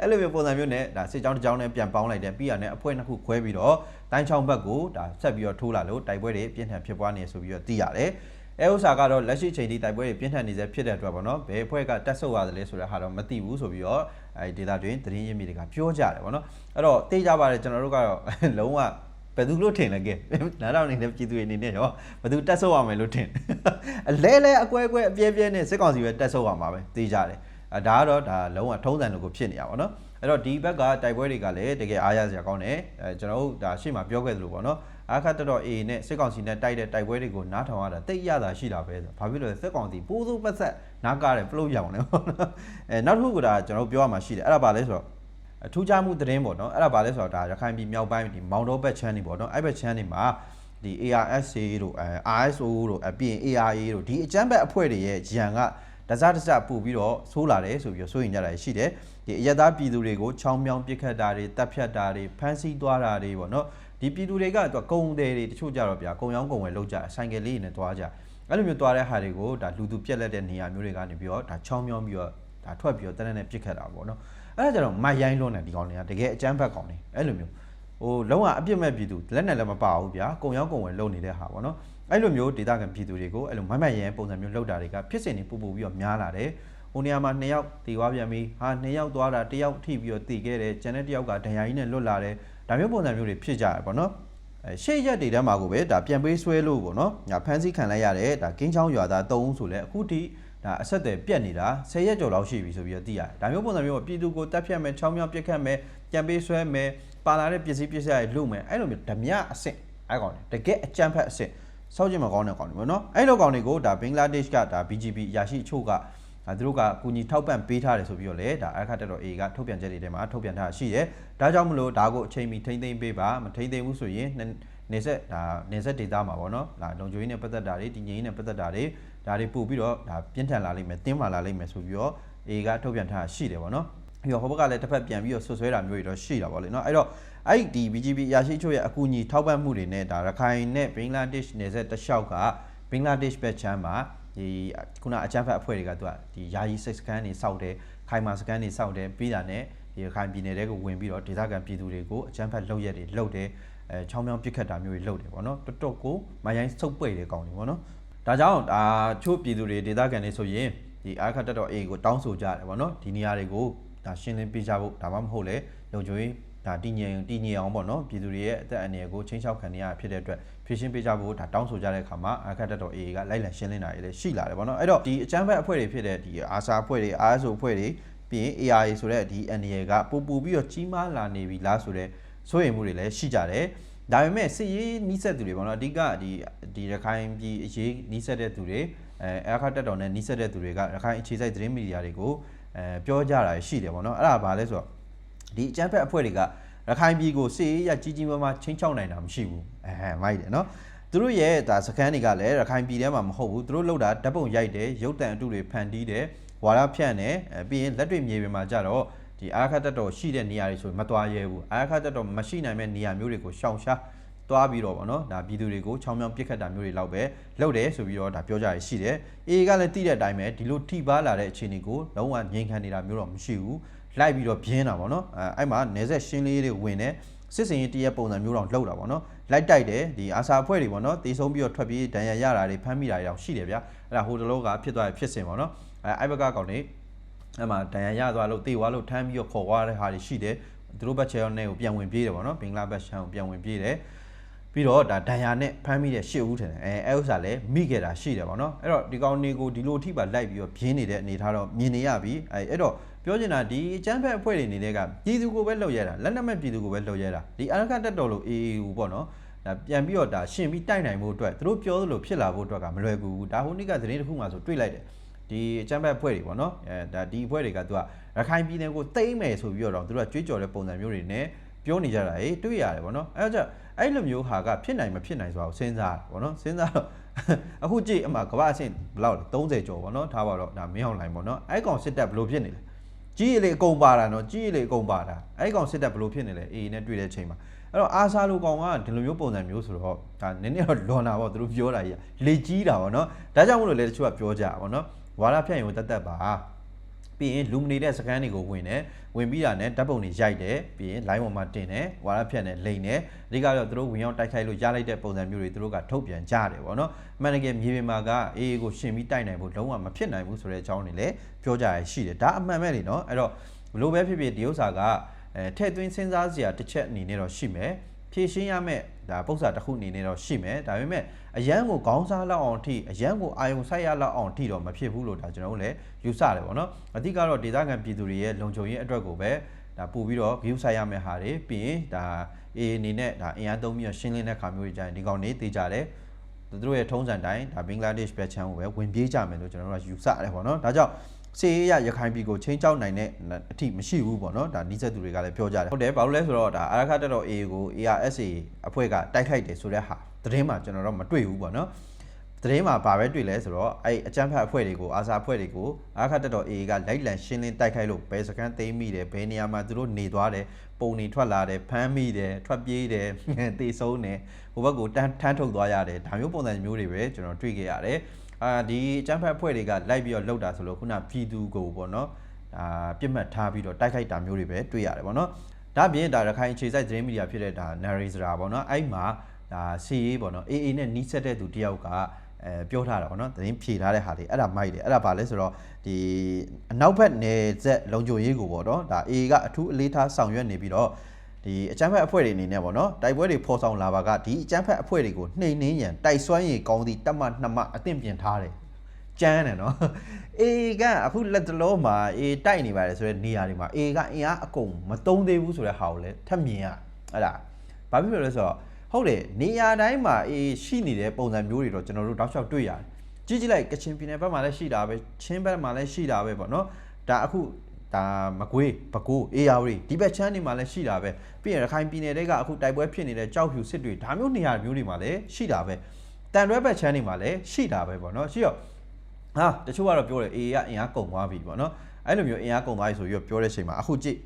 အဲ့လိုမျိုးပုံစံမျိုးနဲ့ဒါစစ်ကြောင်းတစ်ကြောင်းနဲ့ပြန်ပေါင်းလိုက်တယ်ပြီးရနဲ့အဖွဲနှစ်ခုခွဲပြီးတော့တိုင်းချောင်းဘက်ကိုဒါဆက်ပြီးတော့ထိုးလာလို့တိုက်ပွဲတွေပြင်းထန်ဖြစ်ပွားနေဆိုပြီးတော့သိရတယ်အဲဥစ္စာကတော့လက်ရှိချိန်ထိတိုက်ပွဲတွေပြင်းထန်နေစေဖြစ်တဲ့အတွက်ပေါ့နော်ဘယ်အဖွဲ့ကတက်ဆုပ်ရတယ်လဲဆိုတဲ့ဟာတော့မသိဘူးဆိုပြီးတော့အဲဒီဒေတာတွင်သတင်းရင်းမြစ်တွေကပြောကြတယ်ပေါ့နော်အဲ့တော့သိကြပါတယ်ကျွန်တော်တို့ကတော့လုံးဝဘယ်သူလို့ထင်လဲကဲနားတော်နေတဲ့ပြည်သူတွေအနေနဲ့ရောဘယ်သူတက်ဆုပ်ရမယ်လို့ထင်အလဲလဲအကွဲအကွဲအပြဲပြဲနဲ့စစ်ကောင်စီပဲတက်ဆုပ်ရမှာပဲသိကြတယ်အဲ ဒါကတော့ဒါလုံးဝထုံးစံလိုကိုဖြစ်နေရပါတော့အဲ့တော့ဒီဘက်ကတိုက်ပွဲတွေကလည်းတကယ်အားရစရာကောင်းတယ်အဲကျွန်တော်တို့ဒါရှေ့မှာပြောခဲ့သလိုပေါ့နော်အခါတတော် A နဲ့စစ်ကောင်စီနဲ့တိုက်တဲ့တိုက်ပွဲတွေကိုနားထောင်ရတာတိတ်ရတာရှိတာပဲဆိုဘာဖြစ်လို့လဲစစ်ကောင်စီပိုးစိုးပတ်ဆက်နားကားတယ်ပလို့ရောင်တယ်ပေါ့နော်အဲနောက်တစ်ခုကဒါကျွန်တော်တို့ပြောရမှာရှိတယ်အဲ့ဒါဘာလဲဆိုတော့အထူးခြားမှုသတင်းပေါ့နော်အဲ့ဒါဘာလဲဆိုတော့ဒါရခိုင်ပြည်မြောက်ပိုင်းဒီမောင်တော်ဘက်ချမ်းနေပေါ့နော်အဲ့ဘက်ချမ်းနေမှာဒီ ARSA တို့အဲ RSO တို့အပြင် ARA တို့ဒီအကြမ်းဖက်အဖွဲ့တွေရဲ့ရန်က တစားတစားပို့ပြီးတော့ဆိုးလာတယ်ဆိုပြီးတော့စိုးရင်ကြတာရှိတယ်ဒီအရသာပြည်သူတွေကိုချောင်းမြောင်းပစ်ခတ်တာတွေတပ်ဖြတ်တာတွေဖမ်းဆီးသွားတာတွေပေါ့နော်ဒီပြည်သူတွေကသူကုံတယ်တွေတချို့ကြတော့ဗျာကုံရောင်းကုံဝယ်လောက်ကြဆိုင်ကယ်လေးနဲ့သွားကြအဲ့လိုမျိုးသွားတဲ့ဟာတွေကိုဒါလူသူပြက်လက်တဲ့နေရာမျိုးတွေကနေပြီးတော့ဒါချောင်းမြောင်းပြီးတော့ဒါထွက်ပြီးတော့တန်းတန်းနဲ့ပစ်ခတ်တာပေါ့နော်အဲ့ဒါကြတော့မရိုင်းလွန်းတယ်ဒီကောင်တွေကတကယ်အကြမ်းဖက်ကောင်တွေအဲ့လိုမျိုးဟိုလုံးဝအပြစ်မဲ့ပြည်သူလက်နဲ့လည်းမပါဘူးဗျာကုံရောင်းကုံဝယ်လုံနေတဲ့ဟာပေါ့နော် အဲ့လိုမျိုးဒေသခံပြည်သူတွေကိုအဲ့လိုမိုက်မိုက်ရဲပုံစံမျိုးလောက်တာတွေကဖြစ်စဉ်တွေပူပူပြီးတော့များလာတယ်ဟိုနေရာမှာ2ယောက်တည်သွားပြန်ပြီးဟာ2ယောက်သွားတာ1ယောက်ထိပြီးတော့တည်ခဲ့တယ်ကျန်တဲ့1ယောက်ကဒဏ်ရာကြီးနဲ့လွတ်လာတယ်ဒါမျိုးပုံစံမျိုးတွေဖြစ်ကြရပေါ့နော်အဲရှေ့ရက်တွေထဲမှာကိုပဲဒါပြန်ပေးဆွဲလို့ပေါ့နော်ညာဖမ်းဆီးခံလိုက်ရတယ်ဒါကင်းချောင်းရွာသား3ဦးဆိုလဲအခုထိဒါအဆက်အသွယ်ပြက်နေတာ10ရက်ကျော်လောက်ရှိပြီဆိုပြီးတော့သိရတယ်ဒါမျိုးပုံစံမျိုးပြည်သူကိုတက်ဖြတ်မယ်ချောင်းမြောင်းပြက်ခတ်မယ်ပြန်ပေးဆွဲမယ်ပါလာတဲ့ပစ္စည်းပစ္စည်းတွေလုမယ်အဲ့လိုမျိုးဓမြအဆင့်အဲ့ကောင်တကယ်အကြမ်းဖက်အဆင့် စောင့်ကြည့်မကောင်းတဲ့ကောင်တွေပေါ့နော်အဲ့လိုကောင်တွေကိုဒါဘင်္ဂလားဒေ့ရှ်ကဒါ BGB အရာရှိအချို့ကဒါသူတို့ကအကူအညီထောက်ပံ့ပေးထားတယ်ဆိုပြီးတော့လေဒါအခါတက်တော် A ကထုတ်ပြန်ချက်တွေထဲမှာထုတ်ပြန်ထားရှိတယ်။ဒါကြောင့်မလို့ဒါကိုအချိန်မီထိမ့်သိမ့်ပေးပါမထိမ့်သိမ့်ဘူးဆိုရင်နေဆက်ဒါနေဆက်ဒေတာမှာပေါ့နော်။ဒါလုံခြုံရေးနဲ့ပတ်သက်တာတွေတည်ငြိမ်ရေးနဲ့ပတ်သက်တာတွေဒါတွေပို့ပြီးတော့ဒါပြင်းထန်လာလိမ့်မယ်တင်းမာလာလိမ့်မယ်ဆိုပြီးတော့ A ကထုတ်ပြန်ထားရှိတယ်ပေါ့နော်။ပြီးတော့ဟိုဘက်ကလည်းတစ်ဖက်ပြန်ပြီးတော့ဆွဆွဲတာမျိုးတွေတော့ရှိတာပေါ့လေနော်။အဲ့တော့ အဲ့ဒီ BGB ရရှိချို့ရဲ့အကူအညီထောက်ပံ့မှုတွေနဲ့ဒါရခိုင်နဲ့ဘင်္ဂလားဒေ့ရှ်နယ်စပ်တစ်လျှောက်ကဘင်္ဂလားဒေ့ရှ်ဘက်ချမ်းမှာဒီခုနအချမ်းဖတ်အဖွဲ့တွေကသူကဒီယာယီစိတ်စကန်တွေစောက်တယ်ခိုင်မာစကန်တွေစောက်တယ်ပြီးတာနဲ့ဒီရခိုင်ပြည်နယ်တွေကိုဝင်ပြီးတော့ဒေသခံပြည်သူတွေကိုအချမ်းဖတ်လုပ်ရက်တွေလုပ်တယ်အဲချောင်းမြောင်းပစ်ခတ်တာမျိုးတွေလုပ်တယ်ပေါ့နော်တော်တော်ကိုမယိုင်းစုပ်ပိတ်တယ်ကောင်းတယ်ပေါ့နော်ဒါကြောင့်ဒါချို့ပြည်သူတွေဒေသခံတွေဆိုရင်ဒီအာခတ်တက်တော် A ကိုတောင်းဆိုကြတယ်ပေါ့နော်ဒီနေရာတွေကိုဒါရှင်းလင်းပေးကြဖို့ဒါမှမဟုတ်လေလုံခြုံရေး ဒါတည်ငြိမ်တည်ငြိမ်အောင်ပေါ့နော်ပြည်သူတွေရဲ့အသက်အန္တရာယ်ကိုချင်းချောက်ခံနေရဖြစ်တဲ့အတွက်ဖြည့်ရှင်းပေးကြဖို့ဒါတောင်းဆိုကြတဲ့အခါမှာအခက်တက်တော် AA ကလိုက်လံရှင်းလင်းတာတွေလည်းရှိလာတယ်ပေါ့နော်အဲ့တော့ဒီအချမ်းဖက်အဖွဲ့တွေဖြစ်တဲ့ဒီအာစာအဖွဲ့တွေ RSO အဖွဲ့တွေပြီးရင် ARA ဆိုတဲ့ဒီအန္တရာယ်ကပူပူပြီးတော့ကြီးမားလာနေပြီလားဆိုတဲ့စိုးရိမ်မှုတွေလည်းရှိကြတယ်ဒါပေမဲ့စစ်ရေးနီးစက်သူတွေပေါ့နော်အဓိကဒီဒီရခိုင်ပြည်အရေးနီးစက်တဲ့သူတွေအဲအခက်တက်တော်နဲ့နီးစက်တဲ့သူတွေကရခိုင်အခြေစိုက်သတင်းမီဒီယာတွေကိုအဲပြောကြတာရှိတယ်ပေါ့နော်အဲ့ဒါဘာလဲဆိုတော့ ဒီအကြမ်းဖက်အဖွဲ့တွေကရခိုင်ပြည်ကိုစစ်ရေးရကြီးကြီးမားမားချင်းချောက်နိုင်တာမရှိဘူးအဲမိုက်တယ်နော်သူတို့ရဲ့ဒါစကန်တွေကလည်းရခိုင်ပြည်ထဲမှာမဟုတ်ဘူးသူတို့လောက်တာဓာတ်ပုံရိုက်တယ်ရုပ်တံအတုတွေဖန်တီးတယ်ဝါရဖြန့်တယ်ပြီးရင်လက်တွေ့မြေပြင်မှာကြတော့ဒီအာခတ်တက်တော်ရှိတဲ့နေရာတွေဆိုရင်မသွားရဲဘူးအာခတ်တက်တော်မရှိနိုင်မဲ့နေရာမျိုးတွေကိုရှောင်ရှားသွားပြီးတော့ဗောနော်ဒါပြည်သူတွေကိုချောင်းမြောင်းပြစ်ခတ်တာမျိုးတွေလောက်ပဲလုပ်တယ်ဆိုပြီးတော့ဒါပြောကြရရှိတယ်အေကလည်းသိတဲ့အတိုင်းပဲဒီလိုထိပါလာတဲ့အခြေအနေကိုလုံးဝငြိမ်ခံနေတာမျိုးတော့မရှိဘူး လိုက်ပြီးတော့ပြင်းတာဗောနော်အဲအဲ့မှာနေဆက်ရှင်းလေးတွေဝင်တယ်စစ်စင်ရေးတရက်ပုံစံမျိုးတော့လှုပ်တာဗောနော်လိုက်တိုက်တယ်ဒီအာစာအဖွဲ့တွေဗောနော်တေဆုံးပြီးတော့ထွက်ပြေးဒဏ်ရာရတာတွေဖမ်းမိတာတွေတော့ရှိတယ်ဗျာအဲ့ဒါဟိုတလောကဖြစ်သွားဖြစ်စဉ်ဗောနော်အဲအိုက်ဘက်ကကောင်နေအဲ့မှာဒဏ်ရာရသွားလို့တေသွားလို့ထမ်းပြီးတော့ခေါ်သွားတဲ့ဟာတွေရှိတယ်သူတို့ဘက်ချဲရောနဲ့ကိုပြန်ဝင်ပြေးတယ်ဗောနော်ဘင်္ဂလားဘက်ချမ်းကိုပြန်ဝင်ပြေးတယ်ပြီးတော့ဒါဒဏ်ရာနဲ့ဖမ်းမိတဲ့ရှစ်ဦးထင်တယ်အဲအဲဥစ္စာလည်းမိခဲ့တာရှိတယ်ဗောနော်အဲ့တော့ဒီကောင်တွေကိုဒီလိုအထိပါလိုက်ပြီးတော့ပြင်းနေတဲ့အနေထားတော့မြင်နေရပြီအဲအဲ့တော့ ပြောချင်တာဒီအချမ်းဖက်အဖွဲ့တွေနေတဲ့ကပြည်သူကိုပဲလှုပ်ရတာလက်နက်မဲ့ပြည်သူကိုပဲလှုပ်ရတာဒီအရကတက်တော်လို့ AAU ပေါ့နော်ဒါပြန်ပြီးတော့ဒါရှင်ပြီးတိုက်နိုင်မှုအတွက်သူတို့ပြောသလိုဖြစ်လာဖို့အတွက်ကမလွယ်ကူဘူးဒါဟိုနေ့ကသတင်းတစ်ခုမှဆိုတွေ့လိုက်တယ်ဒီအချမ်းဖက်အဖွဲ့တွေပေါ့နော်အဲဒါဒီအဖွဲ့တွေကသူကရခိုင်ပြည်နယ်ကိုတိမ့်မယ်ဆိုပြီးတော့သူတို့ကကြွေးကြော်တဲ့ပုံစံမျိုးတွေနဲ့ပြောနေကြတာဟေးတွေ့ရတယ်ပေါ့နော်အဲဒါကြောင့်အဲ့လိုမျိုးဟာကဖြစ်နိုင်မဖြစ်နိုင်ဆိုတာကိုစဉ်းစားတာပေါ့နော်စဉ်းစားတော့အခုကြည့်အမှကဘာအဆင့်ဘယ်လောက်လဲ30ကျော်ပေါ့နော်ထားပါတော့ဒါမင်းအောင်လိုင်းပေါ့နော်အဲ့ကောင်စစ်တပ်ဘယ်လိုဖြစ်နေလဲ ကြီးရလေအကုန်ပါတာနော်ကြီးရလေအကုန်ပါတာအဲ့ကောင်စစ်တပ်ဘယ်လိုဖြစ်နေလဲအေးနဲ့တွေ့တဲ့ချိန်မှာအဲ့တော့အာဆာလိုကောင်ကဒီလိုမျိုးပုံစံမျိုးဆိုတော့ဒါနည်းနည်းတော့လွန်တာပေါ့သူတို့ပြောတာကြီးလေကြီးတာပေါ့နော်ဒါကြောင့်မလို့လေတချို့ကပြောကြတာပေါ့နော်ဝါရဖြန့်ရင်တက်တက်ပါ ပြီးရင်လူမနေတဲ့စကန်တွေကိုဝင်တယ်ဝင်ပြီးတာနဲ့ဓာတ်ပုံတွေရိုက်တယ်ပြီးရင် line ပေါ်မှာတင်တယ်ဝါရဖြန့်နဲ့လိန်တယ်အဓိကတော့သူတို့ဝင်ရောက်တိုက်ခိုက်လို့ရလိုက်တဲ့ပုံစံမျိုးတွေသူတို့ကထုတ်ပြန်ကြတယ်ပေါ့နော်အမှန်တကယ်မြေပြင်မှာကအေးကိုရှင်ပြီးတိုက်နိုင်ဖို့လုံးဝမဖြစ်နိုင်ဘူးဆိုတဲ့အကြောင်းတွေလည်းပြောကြရရှိတယ်ဒါအမှန်ပဲလေနော်အဲ့တော့ဘလို့ပဲဖြစ်ဖြစ်ဒီဥစ္စာကအဲထည့်သွင်းစဉ်းစားစရာတစ်ချက်အနေနဲ့တော့ရှိမယ် ဖြည့်ရှင်းရမယ့်ဒါပု္ပ္ပာတစ်ခုအနေနဲ့တော့ရှိမယ်ဒါပေမဲ့အရန်ကိုခေါင်းစားလောက်အောင်ထိအရန်ကိုအာယုံဆိုင်ရလောက်အောင်ထိတော့မဖြစ်ဘူးလို့ဒါကျွန်တော်တို့လည်းယူဆတယ်ပေါ့နော်အဓိကတော့ဒေသခံပြည်သူတွေရဲ့လုံခြုံရေးအတွက်ကိုပဲဒါပို့ပြီးတော့ view ဆိုင်ရမယ့်ဟာတွေပြီးရင်ဒါအေအနေနဲ့ဒါအင်အားသုံးပြီးတော့ရှင်းလင်းတဲ့ခါမျိုးတွေကြာရင်ဒီကောင်နေသိကြတယ်သူတို့ရဲ့ထုံးစံတိုင်းဒါဘင်္ဂလားဒေ့ရှ်ဘက်ချမ်းကိုပဲဝင်ပြေးကြမယ်လို့ကျွန်တော်တို့ကယူဆတယ်ပေါ့နော်ဒါကြောင့် စေရရခိုင်ပြည်ကိုချင်းချောက်နိုင်တဲ့အထိမရှိဘူးပေါ့နော်ဒါနီးစပ်သူတွေကလည်းပြောကြတယ်ဟုတ်တယ်ဘာလို့လဲဆိုတော့ဒါအာရခတက်တော် A ကို ARSA အဖွဲ့ကတိုက်ခိုက်တယ်ဆိုတဲ့ဟာသတင်းမှာကျွန်တော်တို့မတွေ့ဘူးပေါ့နော်သတင်းမှာဘာပဲတွေ့လဲဆိုတော့အဲ့အကြမ်းဖက်အဖွဲ့တွေကိုအာစာအဖွဲ့တွေကိုအာခတ်တက်တော် AA ကလိုက်လံရှင်းလင်းတိုက်ခိုက်လို့ဘယ်စကန်သိမ်းမိတယ်ဘယ်နေရာမှာသူတို့နေသွားတယ်ပုံနေထွက်လာတယ်ဖမ်းမိတယ်ထွက်ပြေးတယ်တေဆုံးတယ်ဟိုဘက်ကိုတန်းထမ်းထုတ်သွားရတယ်ဒါမျိုးပုံစံမျိုးတွေပဲကျွန်တော်တွေ့ခဲ့ရတယ် အာဒီအကြမ်းဖက်အဖွဲ့တွေကလိုက်ပြီးတော့လှုပ်တာဆိုလို့ခုနပြည်သူကိုပေါ့နော်အာပြစ်မှတ်ထားပြီးတော့တိုက်ခိုက်တာမျိုးတွေပဲတွေ့ရတယ်ပေါ့နော်ဒါပြင်ဒါရခိုင်ခြေစိုက်သတင်းမီဒီယာဖြစ်တဲ့ဒါ narrator ပေါ့နော်အဲ့မှာဒါစီရေးပေါ့နော် AA နဲ့နီးစပ်တဲ့သူတယောက်ကအဲပြောထားတာပေါ့နော်သတင်းဖြေထားတဲ့ဟာတွေအဲ့ဒါမိုက်တယ်အဲ့ဒါဘာလဲဆိုတော့ဒီအနောက်ဘက်နယ်ဆက်လုံခြုံရေးကိုပေါ့နော်ဒါ AA ကအထူးအလေးထားဆောင်ရွက်နေပြီးတော့ ဒီအကြမ်းဖက်အဖွဲ့တွေအနေနဲ့ပေါ့နော်တိုက်ပွဲတွေဖော်ဆောင်လာပါကဒီအကြမ်းဖက်အဖွဲ့တွေကိုနှိမ်နှင်းရန်တိုက်စွမ်းရည်ကောင်းသည့်တက်မှနှစ်မှအသင့်ပြင်ထားတယ်ကျန်းတယ်နော်အေကအခုလက်တလုံးမှာအေတိုက်နေပါတယ်ဆိုတဲ့နေရာတွေမှာအေကအင်အားအကုန်မတုံးသေးဘူးဆိုတဲ့ဟာကိုလည်းထပ်မြင်ရအဲ့ဒါဘာဖြစ်လို့လဲဆိုတော့ဟုတ်တယ်နေရာတိုင်းမှာအေးရှိနေတဲ့ပုံစံမျိုးတွေတော့ကျွန်တော်တို့တောက်လျှောက်တွေ့ရတယ်ကြည့်ကြည့်လိုက်ကချင်ပြည်နယ်ဘက်မှာလည်းရှိတာပဲချင်းဘက်မှာလည်းရှိတာပဲပေါ့နော်ဒါအခု ဒါမကွေးပဲခူးအေးယာဝတီဒီဘက်ချမ်းတွေမှာလည်းရှိတာပဲပြီးရင်ရခိုင်ပြည်နယ်တွေကအခုတိုက်ပွဲဖြစ်နေတဲ့ကြောက်ဖြူစစ်တွေဒါမျိုးနေရာမျိုးတွေမှာလည်းရှိတာပဲတန်တွဲဘက်ချမ်းတွေမှာလည်းရှိတာပဲပေါ့နော်ရှိတော့ဟာတချို့ကတော့ပြောတယ်အေးကအင်အားကုန်သွားပြီပေါ့နော်အဲ့လိုမျိုးအင်အားကုန်သွားပြီဆိုပြီးတော့ပြောတဲ့ချိန်မှာအခုကြည့်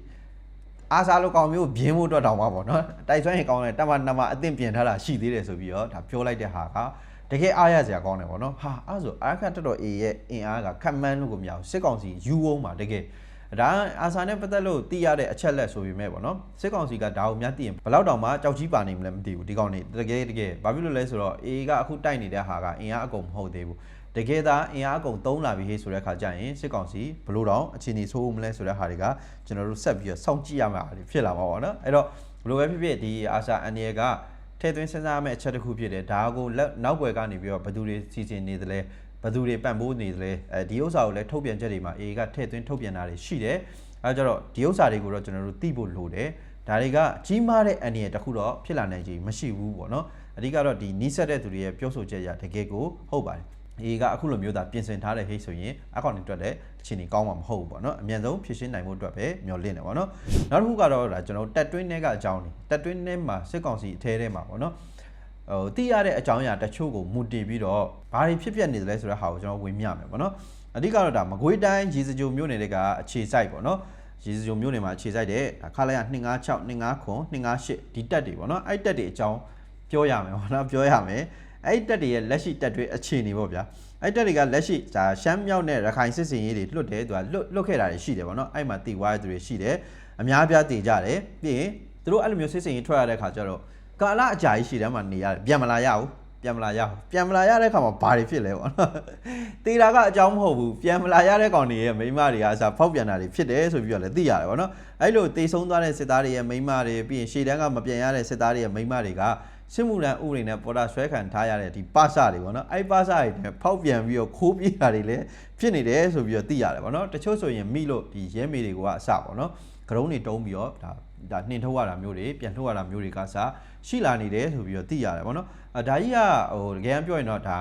အားစားလို့ကောင်းမျိုးဘင်းဖို့အတွက်တောင်းပါပေါ့နော်တိုက်စွမ်းရင်ကောင်းတယ်တမနမအသင့်ပြင်ထားတာရှိသေးတယ်ဆိုပြီးတော့ဒါပြောလိုက်တဲ့ဟာကတကယ်အားရစရာကောင်းတယ်ပေါ့နော်ဟာအဲ့ဆိုအားခတ်တော်တော် A ရဲ့အင်အားကခက်မှန်းလို့ကိုမရဘူးစစ်ကောင်စီယူဝုံးမှာတကယ် ဒါအာဆာနဲ့ပတ်သက်လို့သိရတဲ့အချက်လက်ဆိုပေမဲ့ပေါ့နော်စစ်ကောင်စီကဒါကိုများသိရင်ဘယ်လောက်တောင်မှကြောက်ကြီးပါနေမလဲမသိဘူးဒီကောင်နေတကယ်တကယ်ဘာဖြစ်လို့လဲဆိုတော့ A ကအခုတိုက်နေတဲ့ဟာကအင်အားအကုန်မဟုတ်သေးဘူးတကယ်သာအင်အားအကုန်သုံးလာပြီဟေးဆိုတဲ့ခါကျရင်စစ်ကောင်စီဘလို့တော့အခြေအနေဆိုးမလဲဆိုတဲ့ဟာတွေကကျွန်တော်တို့ဆက်ပြီးတော့စောင့်ကြည့်ရမှာဖြစ်လာမှာပေါ့နော်အဲ့တော့ဘလို့ပဲဖြစ်ဖြစ်ဒီအာဆာအန်ရီကထဲသွင်းစဉ်းစားရမယ့်အချက်တစ်ခုဖြစ်တယ်ဒါကိုလက်နောက်ွယ်ကနေပြီးတော့ဘယ်သူတွေစီစဉ်နေသလဲ ဘယ်သူတွေပံ့ပိုးနေသလဲအဲဒီဥစ္စာကိုလည်းထုတ်ပြန်ချက်တွေမှာ AA ကထည့်သွင်းထုတ်ပြန်တာတွေရှိတယ်အဲကြတော့ဒီဥစ္စာတွေကိုတော့ကျွန်တော်တို့သိဖို့လိုတယ်ဒါတွေကကြီးမားတဲ့အန်ရီတစ်ခုတော့ဖြစ်လာနိုင်ခြင်းမရှိဘူးပေါ့နော်အဓိကတော့ဒီနီးစက်တဲ့သူတွေရဲ့ပြောဆိုချက်အရတကယ်ကိုဟုတ်ပါတယ်အေကအခုလိုမျိုးသာပြင်ဆင်ထားတဲ့ဟိတ်ဆိုရင်အကောင့်တွေအတွက်လည်းအခြေအနေကောင်းမှာမဟုတ်ဘူးပေါ့နော်အမြန်ဆုံးဖြည့်ရှင်းနိုင်ဖို့အတွက်ပဲမျှော်လင့်တယ်ပေါ့နော်နောက်တစ်ခုကတော့ဒါကျွန်တော်တက်တွင်းထဲကအကြောင်းနေတက်တွင်းထဲမှာစစ်ကောင်စီအထဲထဲမှာပေါ့နော် ဟိုသိရတဲ့အကြောင်းအရာတချို့ကိုမူတည်ပြီးတော့ဘာတွေဖြစ်ပျက်နေသလဲဆိုတဲ့ဟာကိုကျွန်တော်ဝင်မြမယ်ပေါ့နော်အဓိကတော့ဒါမကွေးတိုင်းရေစကြိုမြို့နယ်တွေကအခြေစိုက်ပေါ့နော်ရေစကြိုမြို့နယ်မှာအခြေစိုက်တဲ့ခါလိုက်ရ256 259 258ဒီတက်တွေပေါ့နော်အဲ့တက်တွေအကြောင်းပြောရမယ်ပေါ့နော်ပြောရမယ်အဲ့တက်တွေရဲ့လက်ရှိတက်တွေအခြေအနေပေါ့ဗျာအဲ့တက်တွေကလက်ရှိဒါရှမ်းမြောက်နဲ့ရခိုင်စစ်စင်ရေးတွေလွတ်တယ်သူကလွတ်လွတ်ခဲ့တာတွေရှိတယ်ပေါ့နော်အဲ့မှာတီဝါရသူတွေရှိတယ်အများအပြားတည်ကြတယ်ပြီးရင်သူတို့အဲ့လိုမျိုးစစ်စင်ရေးထွက်ရတဲ့ခါကျတော့ ကာလအကြာကြီးရှိတယ်မှာနေရတယ်ပြန်မလာရဘူးပြန်မလာရဘူးပြန်မလာရတဲ့ခါမှာဘာတွေဖြစ်လဲပေါ့နော်တေတာကအကြောင်းမဟုတ်ဘူးပြန်မလာရတဲ့ကောင်တွေရဲ့မိန်းမတွေကအစားဖောက်ပြန်တာတွေဖြစ်တယ်ဆိုပြီးတော့လည်းသိရတယ်ပေါ့နော်အဲ့လိုတေဆုံးသွားတဲ့စစ်သားတွေရဲ့မိန်းမတွေပြီးရင်ရှေ့တန်းကမပြန်ရတဲ့စစ်သားတွေရဲ့မိန်းမတွေကစစ်မှုထမ်းဥပဒေနဲ့ပေါ်တာဆွဲခံထားရတဲ့ဒီပါစတွေပေါ့နော်အဲ့ပါစတွေနဲ့ဖောက်ပြန်ပြီးတော့ခိုးပြေးတာတွေလည်းဖြစ်နေတယ်ဆိုပြီးတော့သိရတယ်ပေါ့နော်တချို့ဆိုရင်မိလို့ဒီရဲမေတွေကအစပေါ့နော်ကရုံးတွေတုံးပြီးတော့ဒါ ဒါနှင်ထုတ်ရတာမျိုးတွေပြန်ထုတ်ရတာမျိုးတွေကစရှိလာနေတယ်ဆိုပြီးတော့သိရတယ်ပေါ့နော်အဲဒါကြီးကဟိုတကယ်ပြောရင်တော့ဒါ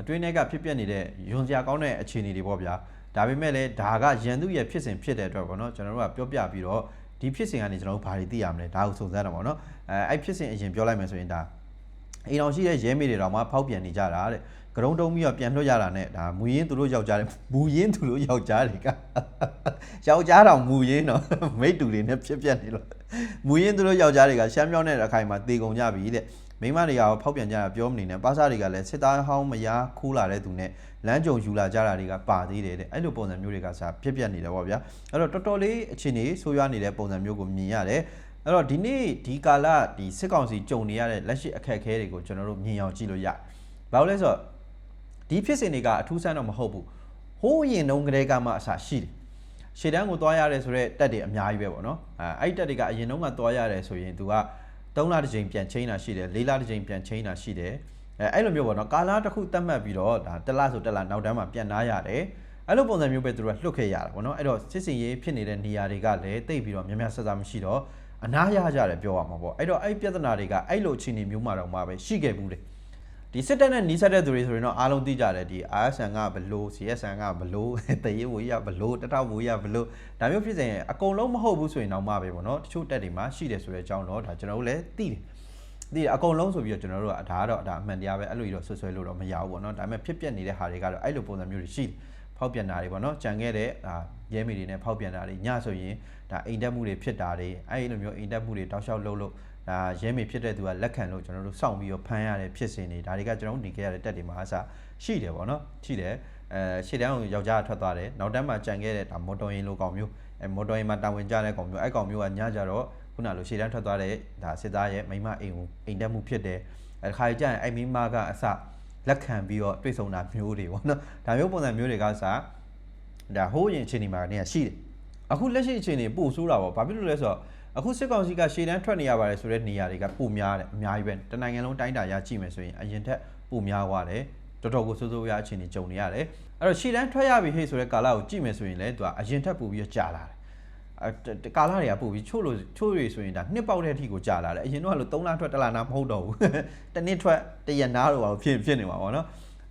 အတွင်းထဲကဖြစ်ပျက်နေတဲ့ယွန်စရာကောင်းတဲ့အခြေအနေတွေပေါ့ဗျာဒါပေမဲ့လည်းဒါကရန်သူရဲ့ဖြစ်စဉ်ဖြစ်တဲ့အတွက်ပေါ့နော်ကျွန်တော်တို့ကပြောပြပြီးတော့ဒီဖြစ်စဉ်ကနေကျွန်တော်တို့ဘာတွေသိရမလဲဒါကိုစုံစမ်းတာပေါ့နော်အဲအဲ့ဖြစ်စဉ်အရင်ပြောလိုက်မယ်ဆိုရင်ဒါအိမ်တော်ရှိတဲ့ရဲမေတွေတော့မှဖောက်ပြန်နေကြတာတဲ့ကရုံတုံးပြီးတော့ပြန်လွှတ်ရတာနဲ့ဒါမူရင်းသူတို့ယောက်ျားတွေမူရင်းသူတို့ယောက်ျားတွေကယောက်ျားတော်မူရင်းတော့မိတ်တူတွေနဲ့ဖြစ်ပြက်နေလို့ မူရင်းသူတို့ယောက်ျားတွေကရှမ်းမြောင်းနဲ့ရခိုင်မှာတေကုန်ကြပြီတဲ့မိန်းမတွေကရောဖောက်ပြန်ကြတာပြောမနေနဲ့ပါစားတွေကလည်းစစ်သားဟောင်းမယားခိုးလာတဲ့သူနဲ့လမ်းကြုံယူလာကြတာတွေကပါသေးတယ်တဲ့အဲ့လိုပုံစံမျိုးတွေကစာဖြစ်ပြက်နေတယ်ပေါ့ဗျာအဲ့တော့တော်တော်လေးအခြေအနေဆိုးရွားနေတဲ့ပုံစံမျိုးကိုမြင်ရတယ်အဲ့တော့ဒီနေ့ဒီကာလဒီစစ်ကောင်စီကြုံနေရတဲ့လက်ရှိအခက်အခဲတွေကိုကျွန်တော်တို့မြင်အောင်ကြည့်လို့ရတယ်။ဘာလို့လဲဆိုတော့ဒီဖြစ်စဉ်တွေကအထူးဆန်းတော့မဟုတ်ဘူး။ဟိုးရင်တုန်းကတည်းကမှအစရှိတယ်။ ရှေ့တန်းကိုသွားရတယ်ဆိုတော့တက်တွေအများကြီးပဲပေါ့နော်။အဲအဲ့တက်တွေကအရင်တုန်းကသွားရတယ်ဆိုရင် तू က3လတစ်ကြိမ်ပြန်ချိန်တာရှိတယ်4လတစ်ကြိမ်ပြန်ချိန်တာရှိတယ်။အဲအဲ့လိုမျိုးပေါ့နော်။ကာလတစ်ခုတတ်မှတ်ပြီးတော့ဒါတစ်လဆိုတစ်လနောက်တန်းမှာပြန်နားရတယ်။အဲ့လိုပုံစံမျိုးပဲသူတို့ကလှုပ်ခဲ့ရတာပေါ့နော်။အဲ့တော့စစ်စင်ရေးဖြစ်နေတဲ့နေရာတွေကလည်းတိတ်ပြီးတော့များများဆက်စားမရှိတော့အနာရကြတယ်ပြောရမှာပေါ့အဲ့တော့အဲ့ပြဿနာတွေကအဲ့လိုအခြေအနေမျိုးမှာတော့မှပဲရှိခဲ့ဘူးလေ ဒီစစ်တပ်နဲ့နီးစပ်တဲ့သူတွေဆိုရင်တော့အားလုံးသိကြတယ်ဒီ RSN ကဘလို့ CSN ကဘလို့တရေဝေးရဘလို့တထောက်ဝေးရဘလို့ဒါမျိုးဖြစ်စဉ်အကုန်လုံးမဟုတ်ဘူးဆိုရင်တော့မှပဲပေါ့နော်တချို့တက်တွေမှာရှိတယ်ဆိုတဲ့အကြောင်းတော့ဒါကျွန်တော်တို့လည်းသိတယ်ဒီအကုန်လုံးဆိုပြီးတော့ကျွန်တော်တို့ကဒါကတော့ဒါအမှန်တရားပဲအဲ့လိုကြီးတော့ဆွဆွဲလို့တော့မရဘူးပေါ့နော်ဒါပေမဲ့ဖြစ်ပျက်နေတဲ့ဟာတွေကတော့အဲ့လိုပုံစံမျိုးတွေရှိတယ်ဖောက်ပြန်တာတွေပေါ့နော်ကြံခဲ့တဲ့ဒါရဲမီတွေနဲ့ဖောက်ပြန်တာတွေညဆိုရင်ဒါအိမ်တက်မှုတွေဖြစ်တာတွေအဲ့လိုမျိုးအိမ်တက်မှုတွေတောက်လျှောက်လုပ်လို့ ဒါရဲမီဖြစ်တဲ့သူကလက်ခံလို့ကျွန်တော်တို့စောင့်ပြီးတော့ဖမ်းရတဲ့ဖြစ်စဉ်တွေဒါတွေကကျွန်တော်တို့နေခဲ့ရတဲ့တက်တွေမှာအစရှိတယ်ပေါ့နော်ရှိတယ်အဲရှေ့တန်းကိုယောက်ျားထွက်သွားတယ်နောက်တန်းမှာကြံခဲ့တဲ့ဒါမော်တော်ယာဉ်လိုကောင်မျိုးအဲမော်တော်ယာဉ်မှာတာဝန်ကျတဲ့ကောင်မျိုးအဲ့ကောင်မျိုးကညကြတော့ခုနလိုရှေ့တန်းထွက်သွားတဲ့ဒါစစ်သားရဲ့မိမအိမ်ကိုအိမ်တက်မှုဖြစ်တယ်အဲခါကြီးကျရင်အဲ့မိမကအစလက်ခံပြီးတော့တွေ့ဆုံတာမျိုးတွေပေါ့နော်ဒါမျိုးပုံစံမျိုးတွေကစဒါဟိုးရင်အချိန်ဒီမှာနေရရှိတယ်အခုလက်ရှိအခြေအနေပို့ဆိုးတာပေါ့ဘာဖြစ်လို့လဲဆိုတော့ အခုစစ်ကောင်စီကရှေ့တန်းထွက်နေရပါတယ်ဆိုတဲ့နေရာတွေကပိုများတယ်အများကြီးပဲတနိုင်ငံလုံးတိုင်းတာရကြည့်မယ်ဆိုရင်အရင်ထက်ပိုများသွားတယ်တော်တော်ကိုစိုးစိုးရအခြေအနေကြုံနေရတယ်အဲ့တော့ရှေ့တန်းထွက်ရပြီဟေ့ဆိုတဲ့ကာလကိုကြည့်မယ်ဆိုရင်လည်းသူကအရင်ထက်ပိုပြီးကြာလာတယ်အဲကာလာတွေကပို့ပြီးချို့လို့ချို့တွေဆိုရင်ဒါနှစ်ပေါက်တဲ့အထိကိုကြာလာတယ်အရင်တော့လို့3လထွက်1လနာမဟုတ်တော့ဘူးတစ်နှစ်ထွက်တရက်နာတော့ဖြစ်ဖြစ်နေမှာပေါ့နော်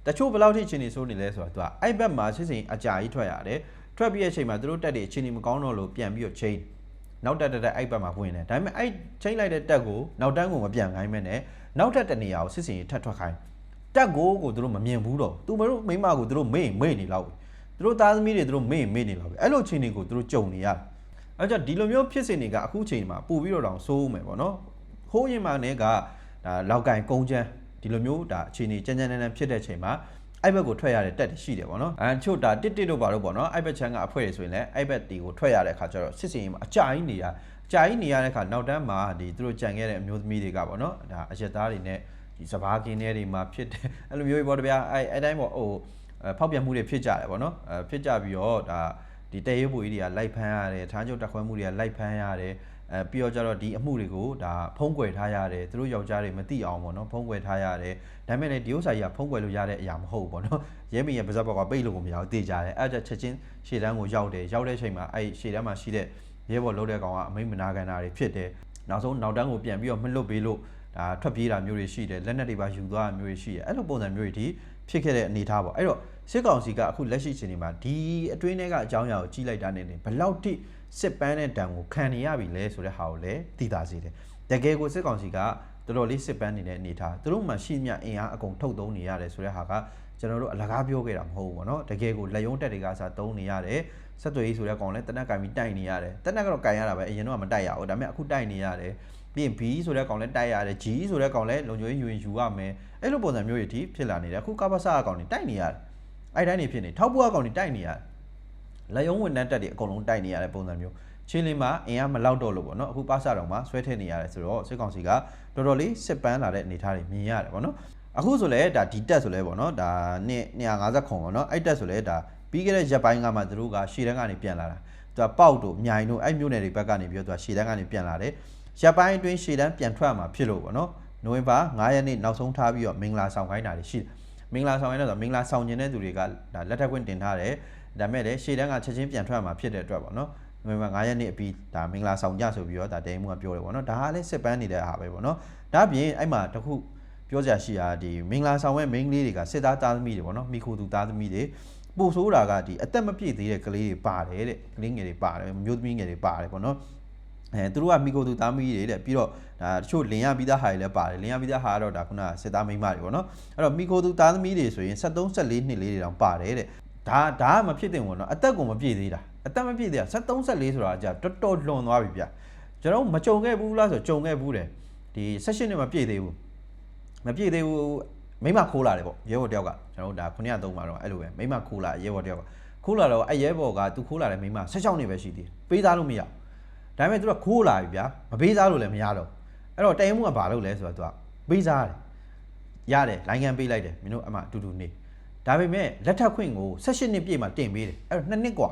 တချို့ဘယ်လောက်ထိအခြေအနေဆိုးနေလဲဆိုတော့သူကအဲ့ဘက်မှာစစ်စင်အကြာကြီးထွက်ရတယ်ထွက်ပြီးတဲ့အချိန်မှာသူတို့တက်တွေအခြေအနေမကောင်းတော့လို့ပြန်ပြီးတော့ချိန် နောက်တက်တက်တက်အဲ့ဘက်မှာဝင်တယ်ဒါပေမဲ့အဲ့ချိန်လိုက်တဲ့တက်ကိုနောက်တန်းကိုမပြန်ခိုင်းမဲနဲ့နောက်တက်တနေရာကိုစစ်စင်ထပ်ထွက်ခိုင်းတက်ကိုကိုသူတို့မမြင်ဘူးတော့သူမတို့မိမကိုသူတို့မေ့မေ့နေလောက်သူတို့သားသမီးတွေသူတို့မေ့မေ့နေလောက်ပဲအဲ့လိုအခြေအနေကိုသူတို့ကြုံနေရတယ်အဲ့ကြောင့်ဒီလိုမျိုးဖြစ်စဉ်တွေကအခုချိန်မှာပို့ပြီးတော့တောင်စိုးမယ်ပေါ့နော်ဟိုးရင်မှာနဲ့ကဒါလောက်ကင်ကုန်းချမ်းဒီလိုမျိုးဒါအခြေအနေကြမ်းကြမ်းတမ်းတမ်းဖြစ်တဲ့ချိန်မှာ အဲ့ဘက်ကိုထွက်ရတဲ့တက်တွေရှိတယ်ပေါ့နော်အဲချို့ဒါတစ်တစ်တို့ပါတော့ပေါ့နော်အဲ့ဘက်ချမ်းကအဖွဲတွေဆိုရင်လည်းအဲ့ဘက်တီကိုထွက်ရတဲ့အခါကျတော့စစ်စင်မှာအကြာကြီးနေရအကြာကြီးနေရတဲ့အခါနောက်တန်းမှာဒီသူတို့ကြံခဲ့တဲ့အမျိုးသမီးတွေကပေါ့နော်ဒါအရက်သားတွေနဲ့ဒီစဘာကင်းတွေမှာဖြစ်တယ်အဲ့လိုမျိုးပေါ့တဗျာအဲ့အဲ့တိုင်းပေါ့ဟိုဖောက်ပြန်မှုတွေဖြစ်ကြတယ်ပေါ့နော်အဲဖြစ်ကြပြီးတော့ဒါဒီတရေပွေကြီးတွေကလိုက်ဖမ်းရတယ်ထားချုပ်တက်ခွဲမှုတွေကလိုက်ဖမ်းရတယ် အဲပြီးတော့ကျတော့ဒီအမှုတွေကိုဒါဖုံးကွယ်ထားရတယ်သူတို့ယောက်ျားတွေမသိအောင်ပေါ့နော်ဖုံးကွယ်ထားရတယ်ဒါပေမဲ့လည်းဒီဥစ္စာကြီးကဖုံးကွယ်လို့ရတဲ့အရာမဟုတ်ဘူးပေါ့နော်ရဲမင်းရဲ့ပါဇက်ဘောက်ကပိတ်လို့ကိုမရဘူးတေးကြတယ်အဲ့ဒါချက်ချင်းရှေ့တန်းကိုရောက်တယ်ရောက်တဲ့အချိန်မှာအဲ့ရှေ့တန်းမှာရှိတဲ့ရဲဘော်လုံးတဲ့ကောင်ကအမိတ်မနာကန်တာတွေဖြစ်တယ်နောက်ဆုံးနောက်တန်းကိုပြန်ပြီးတော့မလွတ်ပေးလို့ဒါထွက်ပြေးတာမျိုးတွေရှိတယ်လက်နက်တွေပါယူသွားတာမျိုးတွေရှိတယ်အဲ့လိုပုံစံမျိုးတွေဒီဖြစ်ခဲ့တဲ့အနေအထားပေါ့အဲ့တော့ စစ်ကောင်စီကအခုလက်ရှိချိန်ဒီမှာဒီအတွင်းထဲကအကြောင်းအရာကိုကြီးလိုက်တာနဲ့ဘယ်လောက်ထိစစ်ပန်းတဲ့တံကိုခံနေရပြီလဲဆိုတဲ့ဟာကိုလည်းသိသာစေတယ်တကယ်ကိုစစ်ကောင်စီကတော်တော်လေးစစ်ပန်းနေတဲ့အနေအထားသူတို့မှရှိမြအင်အားအကုန်ထုတ်သုံးနေရတယ်ဆိုတဲ့ဟာကကျွန်တော်တို့အလကားပြောခဲ့တာမဟုတ်ဘူးပေါ့နော်တကယ်ကိုလက်ယုံတက်တွေကစားသုံးနေရတယ်ဆက်သွယ်ရေးဆိုတဲ့ကောင်လည်းတနက်ကင်ပြီးတိုက်နေရတယ်တနက်ကတော့ကင်ရတာပဲအရင်တော့မတိုက်ရဘူးဒါပေမဲ့အခုတိုက်နေရတယ်ပြီးရင် B ဆိုတဲ့ကောင်လည်းတိုက်ရတယ် G ဆိုတဲ့ကောင်လည်းလုံခြုံရေးယူရင်ယူရမယ်အဲ့လိုပုံစံမျိုးတွေဒီဖြစ်လာနေတယ်အခုကပ္ပစအကောင်တွေတိုက်နေရတယ် အဲ့တိုင်းနေဖြစ်နေထောက်ပူအကောင်တွေတိုက်နေရတယ်လက်ယုံဝန်ထမ်းတက်တွေအကုန်လုံးတိုက်နေရတဲ့ပုံစံမျိုးချင်းလင်းမှာအင်အားမလောက်တော့လို့ပေါ့နော်အခုပါစတော်မှာဆွဲထည့်နေရတယ်ဆိုတော့စစ်ကောင်စီကတော်တော်လေးစစ်ပန်းလာတဲ့အနေအထားတွေမြင်ရတယ်ပေါ့နော်အခုဆိုလဲဒါဒီတက်ဆိုလဲပေါ့နော်ဒါနှစ်250ခုပေါ့နော်အဲ့တက်ဆိုလဲဒါပြီးခဲ့တဲ့ရက်ပိုင်းကမှသူတို့ကရှေ့တန်းကနေပြန်လာတာသူကပေါက်တို့မြိုင်တို့အဲ့မြို့နယ်တွေဘက်ကနေပြီးတော့သူကရှေ့တန်းကနေပြန်လာတယ်ရက်ပိုင်းအတွင်းရှေ့တန်းပြန်ထွက်မှာဖြစ်လို့ပေါ့နော်နိုဝင်ဘာ9ရက်နေ့နောက်ဆုံးထားပြီးတော့မင်္ဂလာဆောင်ခိုင်းတာတွေရှိတယ် မင်္ဂလာဆောင်ခိုင်းတော့မင်္ဂလာဆောင်ခြင်းတဲ့သူတွေကဒါလက်ထပ်ခွင့်တင်ထားတယ်ဒါမဲ့လည်းရှေ့တန်းကချက်ချင်းပြန်ထွက်မှာဖြစ်တဲ့အတွက်ပေါ့နော်နိုဝင်ဘာ9ရက်နေ့အပြီးဒါမင်္ဂလာဆောင်ကြဆိုပြီးတော့ဒါဒိန်မှုကပြောတယ်ပေါ့နော်ဒါကလည်းစစ်ပန်းနေတဲ့အားပဲပေါ့နော်ဒါပြင်အဲ့မှာတခုပြောစရာရှိတာဒီမင်္ဂလာဆောင်ရဲ့ main လေးတွေကစစ်သားသားသမီးတွေပေါ့နော်မိခိုသူသားသမီးတွေပို့ဆိုးတာကဒီအသက်မပြည့်သေးတဲ့ကလေးတွေပါတယ်တဲ့ကလေးငယ်တွေပါတယ်မျိုးသမီးငယ်တွေပါတယ်ပေါ့နော် အဲသူတို့ကမိကိုသူသားမီးတွေတဲ့ပြီးတော့ဒါတချို့လင်ရပြီးသားဟာတွေလည်းပါတယ်လင်ရပြီးသားဟာကတော့ဒါခုနစစ်သားမိန်းမတွေပေါ့နော်အဲ့တော့မိကိုသူသားသမီးတွေဆိုရင်73 14နှစ်လေးတွေတောင်ပါတယ်တဲ့ဒါဒါကမဖြစ်တင်ဘူးနော်အသက်ကိုမပြည့်သေးတာအသက်မပြည့်သေးတာ73 14ဆိုတာကြာတော်တော်လွန်သွားပြီဗျကျွန်တော်မကြုံခဲ့ဘူးလားဆိုကြုံခဲ့ဘူးတယ်ဒီ16နှစ်မပြည့်သေးဘူးမပြည့်သေးဘူးမိမခိုးလာတယ်ပေါ့ရဲဘော်တယောက်ကကျွန်တော်တို့ဒါ903မှာတော့အဲ့လိုပဲမိမခိုးလာရဲဘော်တယောက်ကခိုးလာတော့အဲ့ရဲဘော်ကသူခိုးလာတဲ့မိမ16နှစ်ပဲရှိသေးတယ်ပေးသားလို့မရဘူး ဒါပေမဲ့သူကခိုးလာပြီဗျာမပေးသားလို့လည်းမရတော့အဲ့တော့တိုင်မှုကဘာလုပ်လဲဆိုတော့သူကပေးသားတယ်ရတယ်လိုင်းကန်ပေးလိုက်တယ်မင်းတို့အမှအတူတူနေဒါပေမဲ့လက်ထပ်ခွင့်ကို16နှစ်ပြည့်မှတင်ပေးတယ်အဲ့တော့2နှစ်กว่า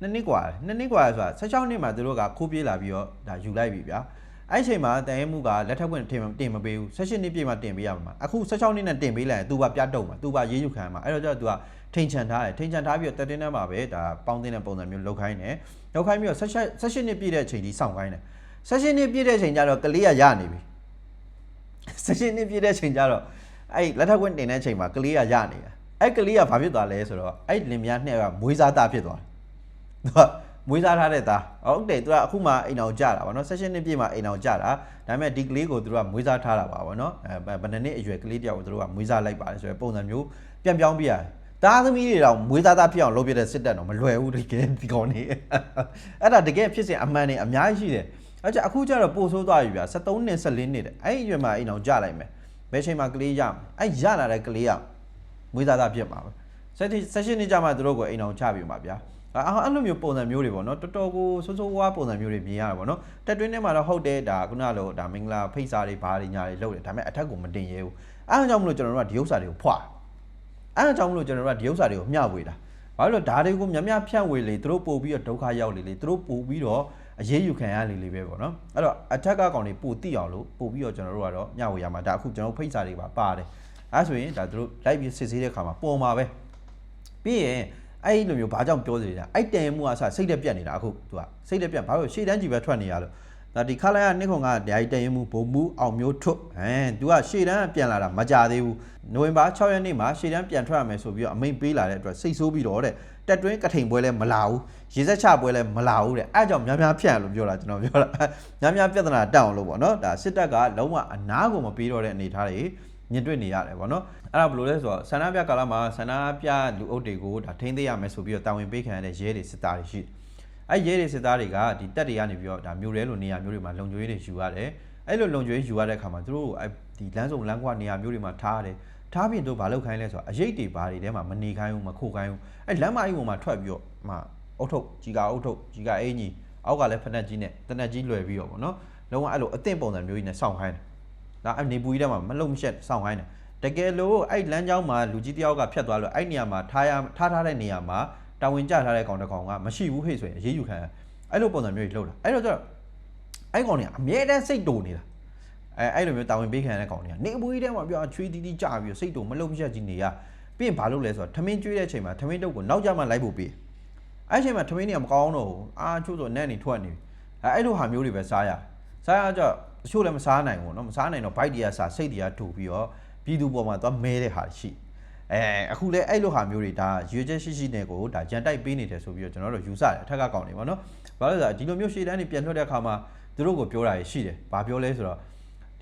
2နှစ်กว่า2နှစ်กว่าဆိုတာ16နှစ်မှသူတို့ကခိုးပြေးလာပြီးတော့ဒါယူလိုက်ပြီဗျာအဲ့ချိန်မှာတန်ရဲမှုကလက်ထပ်ခွင့်တင်တင်မပေးဘူး16နှစ်ပြည့်မှတင်ပေးရမှာအခု16နှစ်နဲ့တင်ပေးလိုက်ရင်သူကပြတ်တုံမှာသူကရေးယူခံမှာအဲ့တော့ကျတော့သူက ထိန်ချန်ထားတယ်ထိန်ချန်ထားပြီးတော့တက်တင်းထဲမှာပဲဒါပေါင်းတင်တဲ့ပုံစံမျိုးလောက်ခိုင်းတယ်လောက်ခိုင်းပြီးတော့16 16နှစ်ပြည့်တဲ့အချိန်ကြီးစောင့်ခိုင်းတယ်16နှစ်ပြည့်တဲ့အချိန်ကျတော့ကလေးကရနေပြီ16နှစ်ပြည့်တဲ့အချိန်ကျတော့အဲ့လက်ထပ်ခွင့်တင်တဲ့အချိန်မှာကလေးကရနေတယ်အဲ့ကလေးကဘာဖြစ်သွားလဲဆိုတော့အဲ့လင်မယားနှစ်ကမွေးစားသားဖြစ်သွားတယ်သူကမွေးစားထားတဲ့သားဟုတ်တယ်သူကအခုမှအိမ်အောင်ကြတာဗောနော်16နှစ်ပြည့်မှအိမ်အောင်ကြတာဒါပေမဲ့ဒီကလေးကိုသူတို့ကမွေးစားထားတာပါဗောနော်အဲဘယ်နှစ်နှစ်အရွယ်ကလေးတယောက်ကိုသူတို့ကမွေးစားလိုက်ပါတယ်ဆိုတဲ့ပုံစံမျိုးပြန်ပြောင်းပြရတယ် သားသမီးတွေတော့မွေးသားသားဖြစ်အောင်လုပ်ပြတဲ့စစ်တပ်တော့မလွယ်ဘူးတကယ်ဒီကောင်နေအဲ့ဒါတကယ်ဖြစ်စဉ်အမှန်နေအများကြီးရှိတယ်အဲ့ကြအခုကျတော့ပို့ဆိုးသွားပြီဗျာ73နှစ်14နှစ်တဲ့အဲ့ဒီအရွယ်မှာအိမ်အောင်ကြလိုက်မယ်ဘယ်ချိန်မှာကလေးရမယ်အဲ့ရလာတဲ့ကလေးကမွေးသားသားဖြစ်မှာပဲ16နှစ်ကြာမှသူတို့ကိုအိမ်အောင်ချပြီမှာဗျာအဲ့အဲ့လိုမျိုးပုံစံမျိုးတွေပေါ့နော်တော်တော်ကိုဆိုးဆိုးဝါးပုံစံမျိုးတွေမြင်ရတာပေါ့နော်တက်တွင်းထဲမှာတော့ဟုတ်တယ်ဒါခုနလိုဒါမင်္ဂလာဖိတ်စာတွေဘာတွေညာတွေလုပ်တယ်ဒါပေမဲ့အထက်ကိုမတင်ရဲဘူးအဲ့အကြောင်းမလို့ကျွန်တော်တို့ကဒီဥစ္စာတွေကိုဖွာ အဲ့အကြောင်းမလို့ကျွန်တော်တို့ကဒီဥစ္စာတွေကိုမျှဝေတာဘာလို့လဲဒါတွေကိုများများဖြန့်ဝေလေသူတို့ပို့ပြီးတော့ဒုက္ခရောက်လေလေသူတို့ပို့ပြီးတော့အရေးယူခံရလေလေပဲပေါ့နော်အဲ့တော့အထက်ကကောင်တွေပို့တိအောင်လို့ပို့ပြီးတော့ကျွန်တော်တို့ကတော့မျှဝေရမှာဒါအခုကျွန်တော်ဖိတ်စာတွေပါပါတယ်အဲ့ဆိုရင်ဒါသူတို့ live ပြီးစစ်ဆေးတဲ့ခါမှာပုံမှာပဲပြီးရင်အဲ့လိုမျိုးဘာကြောင့်ပြောနေလဲအဲ့တန်မှုကစစိတ်တက်ပြက်နေတာအခုသူကစိတ်တက်ပြက်ဘာလို့ရှေ့တန်းကြီးပဲထွက်နေရလို့ ဒါဒီခလာရနှစ်ခွန်ကဓာတ်တရင်မှုဘုံမှုအောင်မျိုးထွတ်ဟမ် तू ကရှေ့တန်းပြန်လာတာမကြသေးဘူးနိုဝင်ဘာ6ရက်နေ့မှာရှေ့တန်းပြန်ထွက်ရမယ်ဆိုပြီးတော့အမိန့်ပေးလာတဲ့အတွက်စိတ်ဆိုးပြီးတော့တဲ့တက်တွင်းကထိန်ပွဲလဲမလာဘူးရေစက်ချပွဲလဲမလာဘူးတဲ့အဲအကြောင့်များများဖြန့်လို့ပြောတာကျွန်တော်ပြောတာများများပြဿနာတက်အောင်လို့ပေါ့နော်ဒါစစ်တပ်ကလုံးဝအနာကိုမပေးတော့တဲ့အနေအထားတွေညစ်တွေ့နေရတယ်ပေါ့နော်အဲ့ဒါဘယ်လိုလဲဆိုတော့ဆန္ဒပြကာလမှာဆန္ဒပြလူအုပ်တွေကိုဒါထိန်းသိမ်းရမယ်ဆိုပြီးတော့တာဝန်ပေးခံရတဲ့ရဲတွေစစ်သားတွေရှိတယ် အဲ့ရဲတွေစစ်သားတွေကဒီတက်တွေကနေပြီးတော့ဒါမျိုးရဲလိုနေရာမျိုးတွေမှာလုံခြုံရေးတွေယူရတယ်အဲ့လိုလုံခြုံရေးယူရတဲ့အခါမှာသူတို့အဲ့ဒီလမ်းစုံလမ်းကွာနေရာမျိုးတွေမှာထားရတယ်ထားပြီးတော့ဘာလုပ်ခိုင်းလဲဆိုတော့အရေးတွေဘာတွေထဲမှာမနေခိုင်းဘူးမခိုခိုင်းဘူးအဲ့လမ်းမကြီးပေါ်မှာထွက်ပြီးတော့မှအုတ်ထုတ်ကြီးကအုတ်ထုတ်ကြီးကအင်ကြီးအောက်ကလည်းဖက်နှက်ကြီးနဲ့တနက်ကြီးလွယ်ပြီးတော့ဗောနော်လုံးဝအဲ့လိုအသင့်ပုံစံမျိုးကြီးနဲ့စောင့်ခိုင်းတယ်ဒါအဲ့နေပူကြီးထဲမှာမလုံမရှက်စောင့်ခိုင်းတယ်တကယ်လို့အဲ့လမ်းကြောင်းမှာလူကြီးတယောက်ကဖြတ်သွားလို့အဲ့နေရာမှာထားရထားထားတဲ့နေရာမှာ တာဝန်ကျထားတဲ့ကောင်တစ်ကောင်ကမရှိဘူးဟဲ့ဆိုရင်အရေးယူခံရ အဲ့လိုပုံစံမျိုးကြီးလှုပ်တာအဲ့တော့ကျတော့အဲ့ကောင်တွေကအမြဲတမ်းစိတ်တူနေတာအဲအဲ့လိုမျိုးတာဝန်ပေးခံရတဲ့ကောင်တွေကနေအပူကြီးထဲမှာပြောချွေးတီးတီးကြာပြီးစိတ်တူမလုံးမချက်ကြီးနေရပြီးရင်ဘာလုပ်လဲဆိုတော့ထမင်းကျွေးတဲ့အချိန်မှာထမင်းတုပ်ကိုနောက်ကျမှလိုက်ဖို့ပေးအဲ့အချိန်မှာထမင်းတွေကမကောင်းတော့ဘူးအာချို့ဆိုနဲ့နေထွက်နေပြီအဲအဲ့လိုဟာမျိုးတွေပဲစားရစားရကြတချို့လည်းမစားနိုင်ဘူးเนาะမစားနိုင်တော့ bite တွေကစားစိတ်တွေကထူပြီးတော့ပြည်သူပေါ်မှာသွားမဲတဲ့ဟာရှိ အဲအခုလဲအဲ့လိုဟာမျိုးတွေဒါရွေချက်ရှိရှိနဲ့ကိုဒါကြံတိုက်ပေးနေတယ်ဆိုပြီးတော့ကျွန်တော်တို့ယူဆတယ်အထက်ကကောင်တွေပေါ့နော်ဘာလို့လဲဆိုတော့ဒီလိုမျိုးရှေ့တန်းတွေပြန်ထွက်တဲ့အခါမှာသူတို့ကိုပြောတာရှိတယ်။ဘာပြောလဲဆိုတော့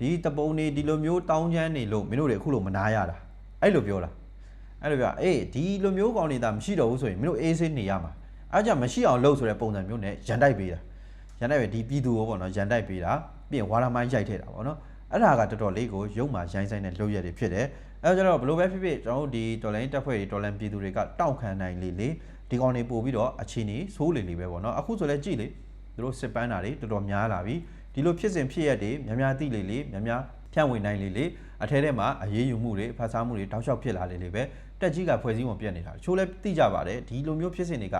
ဒီတပုံနေဒီလိုမျိုးတောင်းချမ်းနေလို့မင်းတို့တွေအခုလိုမနာရတာ။အဲ့လိုပြောတာ။အဲ့လိုပြောအေးဒီလိုမျိုးကောင်နေတာမရှိတော့ဘူးဆိုရင်မင်းတို့အေးဆေးနေရမှာ။အဲ့ကြောင့်မရှိအောင်လုပ်ဆိုတဲ့ပုံစံမျိုးနဲ့ရန်တိုက်ပေးတာ။ရန်တိုက်ပေးဒီပြည်သူရောပေါ့နော်ရန်တိုက်ပေးတာပြီးရင်ဝါရမိုင်းရိုက်ထည့်တာပေါ့နော်။အဲ့ဒါကတော်တော်လေးကိုရုပ်မာရိုင်းဆိုင်တဲ့လုပ်ရက်တွေဖြစ်တယ်။ အဲ့တော့ကျတော့ဘလို့ပဲဖြစ်ဖြစ်ကျွန်တော်တို့ဒီတော်လိုင်းတက်ဖွဲ့တွေတော်လန်ပြည်သူတွေကတောက်ခံနိုင်လေလေဒီကောင်တွေပို့ပြီးတော့အချင်းကြီးဆိုးလေလေပဲပေါ့နော်အခုဆိုလဲကြည့်လေသူတို့စစ်ပန်းတာတွေတော်တော်များလာပြီဒီလိုဖြစ်စဉ်ဖြစ်ရက်တွေများများသိလေလေများများဖြန့်ဝေနိုင်လေလေအထဲထဲမှာအရေးယူမှုတွေဖတ်စားမှုတွေတောက်လျှောက်ဖြစ်လာလေလေပဲတက်ကြီးကဖွဲ့စည်းပုံပြတ်နေတာချိုးလဲသိကြပါတယ်ဒီလိုမျိုးဖြစ်စဉ်တွေက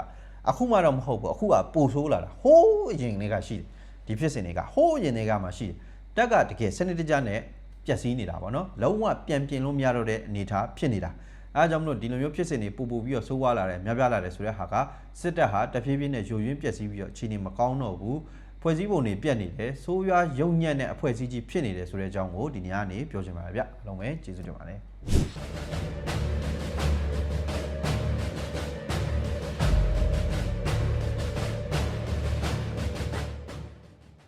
အခုမှတော့မဟုတ်ဘူးအခုကပိုဆိုးလာတာဟိုးအရင်တွေကရှိတယ်ဒီဖြစ်စဉ်တွေကဟိုးအရင်တွေကမှရှိတယ်တက်ကတကယ်စနစ်တကျနဲ့ ပျက်စီးနေတာပေါ့နော်လုံးဝပြန်ပြင်လို့မရတော့တဲ့အနေအထားဖြစ်နေတာအဲဒါကြောင့်မလို့ဒီလိုမျိုးဖြစ်စဉ်တွေပူပူပြီးတော့ဆိုးွားလာတယ်များပြားလာတယ်ဆိုတဲ့ဟာကစစ်တပ်ဟာတဖြည်းဖြည်းနဲ့ယိုယွင်းပျက်စီးပြီးတော့အခြေအနေမကောင်းတော့ဘူးဖွဲ့စည်းပုံတွေပြတ်နေတယ်ဆိုးရွားယုံညံ့တဲ့အဖွဲ့အစည်းကြီးဖြစ်နေတယ်ဆိုတဲ့အကြောင်းကိုဒီနေ့ကနေပြောချင်ပါတယ်ဗျအားလုံးပဲကျေးဇူးတင်ပါတယ်